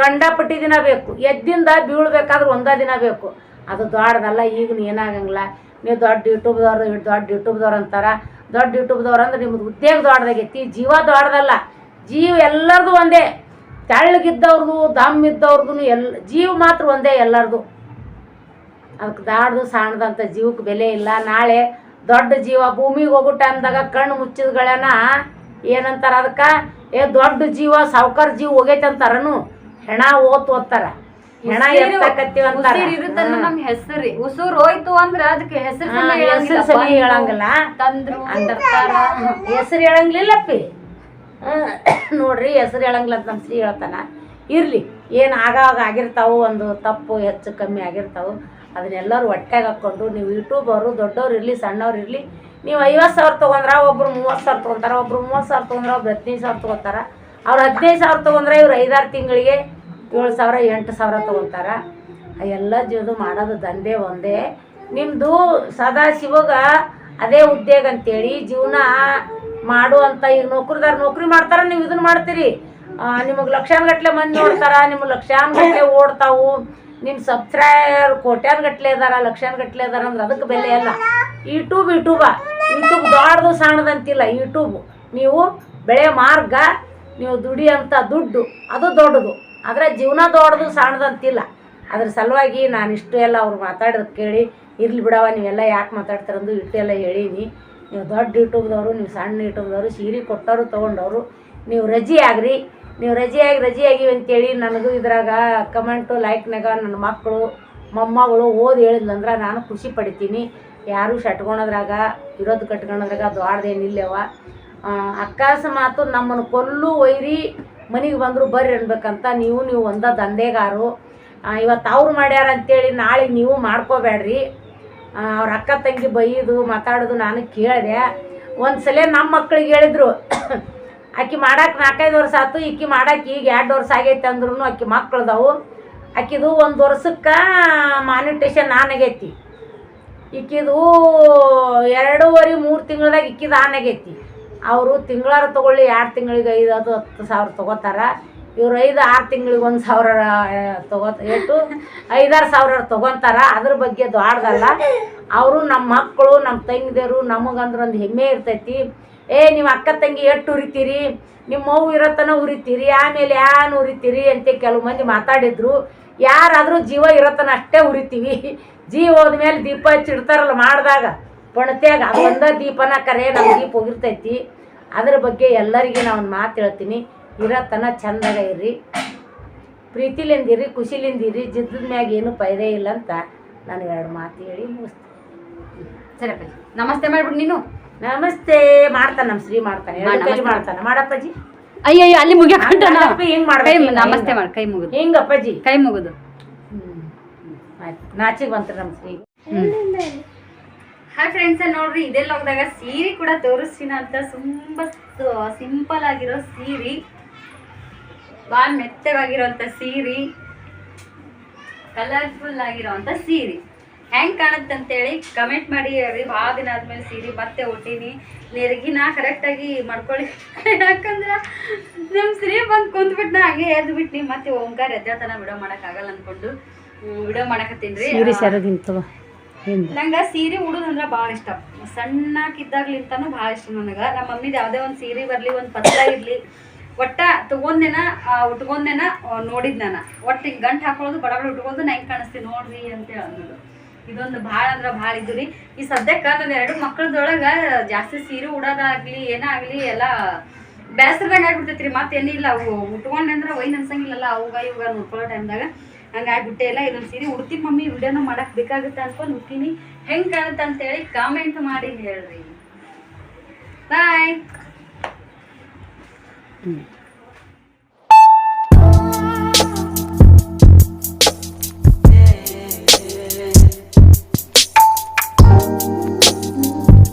ಕಂಡಪಟ್ಟಿ ದಿನ ಬೇಕು. ಎದ್ದಿಂದ ಬೀಳ್ಬೇಕಾದ್ರೆ ಒಂದೇ ದಿನ ಬೇಕು. ಅದು ದೊಡ್ಡದಲ್ಲ ಈಗ ಏನಾಗಂಗಿಲ್ಲ. ನೀವು ದೊಡ್ಡ ಯೂಟ್ಯೂಬ್ದವ್ರು ದೊಡ್ಡ ಯೂಟ್ಯೂಬ್ದವ್ರು ಅಂತಾರ. ದೊಡ್ಡ ಯೂಟ್ಯೂಬ್ದವ್ರು ಅಂದ್ರೆ ನಿಮ್ಮದು ಉದ್ಯೋಗ ದೊಡ್ಡದಾಗೈತಿ, ಜೀವ ದೊಡ್ಡದಲ್ಲ. ಜೀವ ಎಲ್ಲರದು ಒಂದೇ. ತೆಳ್ಳಗಿದ್ದವ್ರದು ದಮ್ ಇದ್ದವ್ರದ್ದು ಎಲ್ಲ ಜೀವ ಮಾತ್ರ ಒಂದೇ ಎಲ್ಲರದು. ಅದಕ್ಕೆ ದಾಡ್ದು ಸಣ್ಣದಂತ ಜೀವಕ್ಕೆ ಬೆಲೆ ಇಲ್ಲ. ನಾಳೆ ದೊಡ್ಡ ಜೀವ ಭೂಮಿಗೆ ಹೋಗೋ ಟೈಮ್ದಾಗ ಕಣ್ಣು ಮುಚ್ಚಿದ್ಗಳೇನ ಏನಂತಾರೆ ಅದಕ್ಕೆ? ಏ ದೊಡ್ಡ ಜೀವ, ಸಾವ್ಕಾರ ಜೀವ ಹೋಗೈತೆ ಅಂತಾರನು ಹೆಣ ಓತ್ ಓದ್ತಾರ ಹೆಣ ಎತ್ತಕತ್ತೀವಿ ಅಂತಾರ. ಇರುತ್ತಲ್ಲ ನಮ್ ಹೆಸರು ಉಸುರು ಹೋಯ್ತು ಅಂದ್ರ ಅದಕ್ಕೆ ಹೆಸರು ಹೆಸ್ರು ಸರಿ ಹೇಳಂಗಿಲ್ಲ. ತಂದ್ರು ಹೆಸರು ಹೇಳಂಗಿಲ್ಲಪ್ಪಿ. ನೋಡ್ರಿ ಹೆಸರು ಹೇಳಂಗಿಲ್ಲ ಅಂತ ನಮ್ಮ ಶ್ರೀ ಹೇಳ್ತಾನ. ಇರಲಿ ಏನು ಆಗಾಗ ಆಗಿರ್ತಾವು ಒಂದು ತಪ್ಪು ಹೆಚ್ಚು ಕಮ್ಮಿ ಆಗಿರ್ತಾವು. ಅದನ್ನೆಲ್ಲರೂ ಹೊಟ್ಟೆಗೆ ಹಾಕ್ಕೊಂಡು ನೀವು ಅವರು ದೊಡ್ಡವ್ರು ಇರಲಿ ಸಣ್ಣವ್ರು ಇರಲಿ ನೀವು ಐವತ್ತು ಸಾವಿರ ತೊಗೊಂಡ್ರೆ ಒಬ್ರು ಮೂವತ್ತು ಸಾವಿರ ತೊಗೊಂತಾರೆ ಒಬ್ರು ಮೂವತ್ತು ಸಾವಿರ ತೊಗೊಂಡ್ರೆ ಒಬ್ರು ಹದಿನೈದು ಸಾವಿರ ತೊಗೊತಾರ. ಅವ್ರು ಹದಿನೈದು ಸಾವಿರ ತೊಗೊಂಡ್ರೆ ಇವ್ರು ಐದಾರು ತಿಂಗಳಿಗೆ ಏಳು ಸಾವಿರ, ಎಂಟು ಸಾವಿರ ತೊಗೊತಾರ. ಎಲ್ಲ ಜೀವದು ಮಾಡೋದು ದಂಧೆ ಒಂದೇ. ನಿಮ್ಮದು ಸದಾ ಶಿವಗ ಅದೇ ಉದ್ಯೋಗ ಅಂತೇಳಿ ಜೀವನ ಮಾಡುವಂಥ ಈಗ ನೌಕರಿದಾರ ನೌಕರಿ ಮಾಡ್ತಾರ, ನೀವು ಇದನ್ನ ಮಾಡ್ತೀರಿ. ನಿಮಗೆ ಲಕ್ಷಾನುಗಟ್ಲೆ ಮಂದಿ ನೋಡ್ತಾರ ನಿಮ್ಗೆ ಲಕ್ಷಾನುಗಟ್ಲೆ ಓಡ್ತಾವು. ನಿಮ್ಮ ಸಬ್ಸ್ಕ್ರೈಬರ್ ಕೋಟ್ಯಾನುಗಟ್ಲೆ ಇದಾರ ಲಕ್ಷಾನುಗಟ್ಲೆ ಇದಾರ ಅಂದ್ರೆ ಅದಕ್ಕೆ ಬೆಲೆ ಅಲ್ಲ. ಯೂಟ್ಯೂಬ್ ಯೂಟ್ಯೂಬ ಯೂಟ್ಯೂಬ್ ದೊಡ್ಡದು ಸಣ್ಣದಂತಿಲ್ಲ ಯೂಟ್ಯೂಬ್ ನೀವು ಬೆಳೆ ಮಾರ್ಗ, ನೀವು ದುಡಿಯಂಥ ದುಡ್ಡು, ಅದು ದೊಡ್ಡದು. ಆದರೆ ಜೀವನ ದೊಡ್ಡದು ಸಣ್ಣದಂತಿಲ್ಲ ಅದ್ರ ಸಲುವಾಗಿ ನಾನು ಇಷ್ಟು ಎಲ್ಲ ಅವ್ರು ಮಾತಾಡೋದು ಕೇಳಿ, ಇರ್ಲಿ ಬಿಡವ ನೀವೆಲ್ಲ ಯಾಕೆ ಮಾತಾಡ್ತಾರಂದು ಇಷ್ಟೆಲ್ಲ ಹೇಳೀನಿ. ನೀವು ದೊಡ್ಡ ಯೂಟ್ಯೂಬ್ದವರು, ನೀವು ಸಣ್ಣ ಯೂಟ್ಯೂಬ್ದವರು, ಸೀರೆ ಕೊಟ್ಟವರು, ತೊಗೊಂಡವರು, ನೀವು ರಜೆ ಆಗ್ರಿ. ನೀವು ರಜೆಯಾಗಿ ರಜೆ ಅಂತೇಳಿ ನನಗೂ ಇದ್ರಾಗ ಕಮೆಂಟು, ಲೈಕ್ನಾಗ ನನ್ನ ಮಕ್ಕಳು, ಮೊಮ್ಮಗಳು ಓದಿ ಹೇಳಿದ್ಲಂದ್ರೆ ನಾನು ಖುಷಿ ಪಡಿತೀನಿ. ಯಾರು ಶಟ್ಕೊಳೋದ್ರಾಗ ವಿರೋಧ ಕಟ್ಕೊಳೋದ್ರಾಗ ದೊಡ್ಡದೇನಿಲ್ಲವ ಅಕ್ಕಾಸ ಮಾತು ನಮ್ಮನ್ನು ಕೊಲ್ಲು ಒಯ್ರಿ ಮನೆಗೆ ಬಂದರು ಬರ್ರಿ ಅನ್ಬೇಕಂತ ನೀವು ನೀವು ಒಂದ ದಂಧೆಗಾರು. ಇವತ್ತು ಅವ್ರು ಮಾಡ್ಯಾರ ಅಂತೇಳಿ ನಾಳೆ ನೀವು ಮಾಡ್ಕೋಬೇಡ್ರಿ. ಅವ್ರ ಅಕ್ಕ ತಂಗಿ ಬೈಯೋದು ಮಾತಾಡೋದು ನಾನು ಕೇಳಿದೆ. ಒಂದು ಸಲ ನಮ್ಮ ಮಕ್ಳಿಗೆ ಹೇಳಿದ್ರು, <coughs> ಆಕಿ ಮಾಡಕ್ಕೆ ನಾಲ್ಕೈದು ವರ್ಷ ಆಯ್ತು ಈಕಿ ಮಾಡಕ್ಕೆ ಈಗ ಎರಡು ವರ್ಷ ಆಗೈತೆ ಅಂದ್ರೂ ಆಕಿ ಮಕ್ಳದವು. ಆಕಿದು ಒಂದು ವರ್ಷಕ್ಕೆ ಮಾನಿಟೇಷನ್ ಆನಾಗೈತಿ. ಈಕಿದು ಎರಡೂವರೆ ಮೂರು ತಿಂಗಳದಾಗ ಇಕ್ಕಿದ ಆನಾಗೈತಿ. ಅವರು ತಿಂಗಳಾರು ತೊಗೊಳ್ಳಿ, ಎರಡು ತಿಂಗಳಿಗೆ ಐದು, ಅದು ಹತ್ತು ಸಾವಿರ ತೊಗೋತಾರ. ಇವ್ರು ಐದು, ಆರು ತಿಂಗಳಿಗೆ ಒಂದು ಸಾವಿರ ತೊಗೋ ಎಷ್ಟು ಐದಾರು ಸಾವಿರ ತೊಗೊತಾರ. ಅದ್ರ ಬಗ್ಗೆ ದಾಡ್ದಲ್ಲ ಅವರು ನಮ್ಮ ಮಕ್ಕಳು ನಮ್ಮ ತಂಗಿದೇರು ನಮಗಂದ್ರೆ ಒಂದು ಹೆಮ್ಮೆ ಇರ್ತೈತಿ. ಏ, ನೀವು ಅಕ್ಕ ತಂಗಿ ಎಷ್ಟು ಉರಿತೀರಿ? ನಿಮ್ಮ ಮಗು ಇರತನ ಉರಿತೀರಿ? ಆಮೇಲೆ ಯಾನ್ ಉರಿತೀರಿ ಅಂತ ಕೆಲವು ಮಂದಿ ಮಾತಾಡಿದ್ರು. ಯಾರಾದರೂ ಜೀವ ಇರತನ ಅಷ್ಟೇ ಉರಿತೀವಿ. ಜೀವ ಹೋದ್ಮೇಲೆ ದೀಪ ಹಚ್ಚಿಡ್ತಾರಲ್ಲ ಮಾಡಿದಾಗ. ಪಣತ್ಯಾಗ ಒಂದ ದೀಪನ ಕರೆ ನಮ್ಮ ದೀಪ ಹೋಗಿರ್ತೈತಿ ಅದ್ರ ಬಗ್ಗೆ ಎಲ್ಲರಿಗೆ ನಾ ಒಂದು ಮಾತು ಹೇಳ್ತೀನಿ. ಇರತನ ಚಂದಾಗ ಇರ್ರಿ. ಪ್ರೀತಿಲಿಂದಿರಿ ಖುಷಿಲಿಂದಿರಿ ಜಿದ್ದದ ಮ್ಯಾಗ ಏನು ಫೈದೆ ಇಲ್ಲ ಅಂತ ನಾನು ಎರಡು ಮಾತು ಹೇಳಿ ಮುಗಿಸ್ತೀನಿ. ಸರಿ ಅಪ್ಪಾಜಿ. ನಮಸ್ತೆ ಮಾಡ್ಬಿಡು ನೀನು. ನಮಸ್ತೆ ಮಾಡ್ತಾನೆ ನಮ್ಮ ಶ್ರೀ ಮಾಡ್ತಾನೆ. ಎರಡು ಕೈ. ಮಾಡ್ತಾನೆ. ಮಾಡಪ್ಪಾಜಿ? ಅಯ್ಯೋ ಅಯ್ಯೋ ಅಲ್ಲಿ ಮುಗಿಯಕೊಂಡ ಹಿಂಗ್ ಮಾಡ್ಬೇಕು ನಮಸ್ತೆ. ಮಾಡಿ ಕೈ ಮುಗಿದು. ಹಿಂಗ ಅಪ್ಪಾಜಿ ಕೈ ಮುಗಿದು. ನಾಚಿಗೆ ಬಂತು ನಮ್ಮ ಶ್ರೀ. ಹಾಯ್ ಫ್ರೆಂಡ್ಸ್ ನೋಡ್ರಿ, ಇದೇ ಲಾಗ್ದಾಗ ಸೀರೆ ಕೂಡ ತೋರಿಸ್ತೀನಿ ಅಂತ ತುಂಬ ಸಿಂಪಲ್ ಆಗಿರೋ ಸೀರೆ. ಭಾಳ ಮೆತ್ತಗಾಗಿರೋಂಥ ಸೀರೆ. ಕಲರ್ಫುಲ್ ಆಗಿರೋಂಥ ಸೀರೆ. ಹೆಂಗೆ ಕಾಣುತ್ತೆ ಅಂತೇಳಿ ಕಮೆಂಟ್ ಮಾಡಿ ಹೇಳ್ರಿ. ಭಾಳ ದಿನ ಆದ್ಮೇಲೆ ಸೀರೆ ಮತ್ತೆ ಒಟ್ಟೀನಿ ನೆರಗಿನ ಕರೆಕ್ಟಾಗಿ ಮಾಡ್ಕೊಳ್ಳಿ. ಯಾಕಂದ್ರೆ ನಮ್ಮ ಸೀರೆ ಬಂದು ಕುಂತ್ಬಿಟ್ಟು ನಾ ಹಂಗೆ ಎದ್ದು ಬಿಟ್ನಿ ಮತ್ತೆ ಓಂಕಾರ ಎದ್ದಾತನ ವಿಡಿಯೋ ಮಾಡೋಕ್ಕಾಗಲ್ಲ ಅಂದ್ಕೊಂಡು ವಿಡಿಯೋ ಮಾಡಕತ್ತೀನಿ ರೀ. ನಂಗೆ ಸೀರೆ ಉಡೋದಂದ್ರೆ ಭಾಳ ಇಷ್ಟ. ಸಣ್ಣಕ್ಕಿದ್ದಾಗ್ಲಿಂತಾನು ಭಾಳ ಇಷ್ಟ ನನಗೆ. ನಮ್ಮ ಮಮ್ಮಿದು ಯಾವುದೇ ಒಂದು ಸೀರೆ ಬರಲಿ, ಒಂದು ಪತ್ರ ಇರಲಿ. ಒಟ್ಟ ತಗೊಂದೇನ ಉಟ್ಕೊಂದೇನ ನೋಡಿದ್ ನಾನು. ಒಟ್ಟು ಹಿಂಗೆ ಗಂಟು ಹಾಕೊಳ್ಳೋದು ಬಡಬಡ ಉಟ್ಕೊಂಡು ಉಟ್ಕೊಳ್ಳೋದು ನಾ ಹಿಂಗೆ ಕಾಣಿಸ್ತೀನಿ ನೋಡ್ರಿ ಅಂತ ಹೇಳೋದು ಇದೊಂದು ಭಾಳ ಅಂದ್ರೆ ಭಾಳ ಇದು ಈ ಸದ್ಯಕ್ಕೆ ನನ್ನ ಎರಡು ಮಕ್ಕಳದೊಳಗೆ ಜಾಸ್ತಿ ಸೀರೆ ಉಡೋದಾಗ್ಲಿ, ಏನಾಗಲಿ, ಎಲ್ಲ ಬೇಸರದಾಗ ಆಗ್ಬಿಡ್ತೈತಿ ರೀ ಮತ್ತೇನಿಲ್ಲ ಅವು ಉಟ್ಕೊಂಡೆ ಅಂದ್ರೆ ವೈನ್ ಅನ್ಸಂಗಿಲ್ಲಲ್ಲ, ಅವಾಗ ಇವಾಗ ನೋಡ್ಕೊಳ್ಳೋ ಟೈಮ್ದಾಗ ಹಂಗಾಗ್ಬಿಟ್ಟೆ. ಎಲ್ಲ ಇದೊಂದು ಸೀರೆ ಉಡ್ತೀನಿ ಮಮ್ಮಿ, ವಿಡಿಯೋನ ಮಾಡಕ್ ಬೇಕಾಗುತ್ತೆ ಅನ್ಕೊಂಡು ಉಡ್ತೀನಿ. ಹೆಂಗ್ ಕಾಣುತ್ತೆ ಅಂತೇಳಿ ಕಾಮೆಂಟ್ ಮಾಡಿ ಹೇಳ್ರಿ. ಬಾಯ್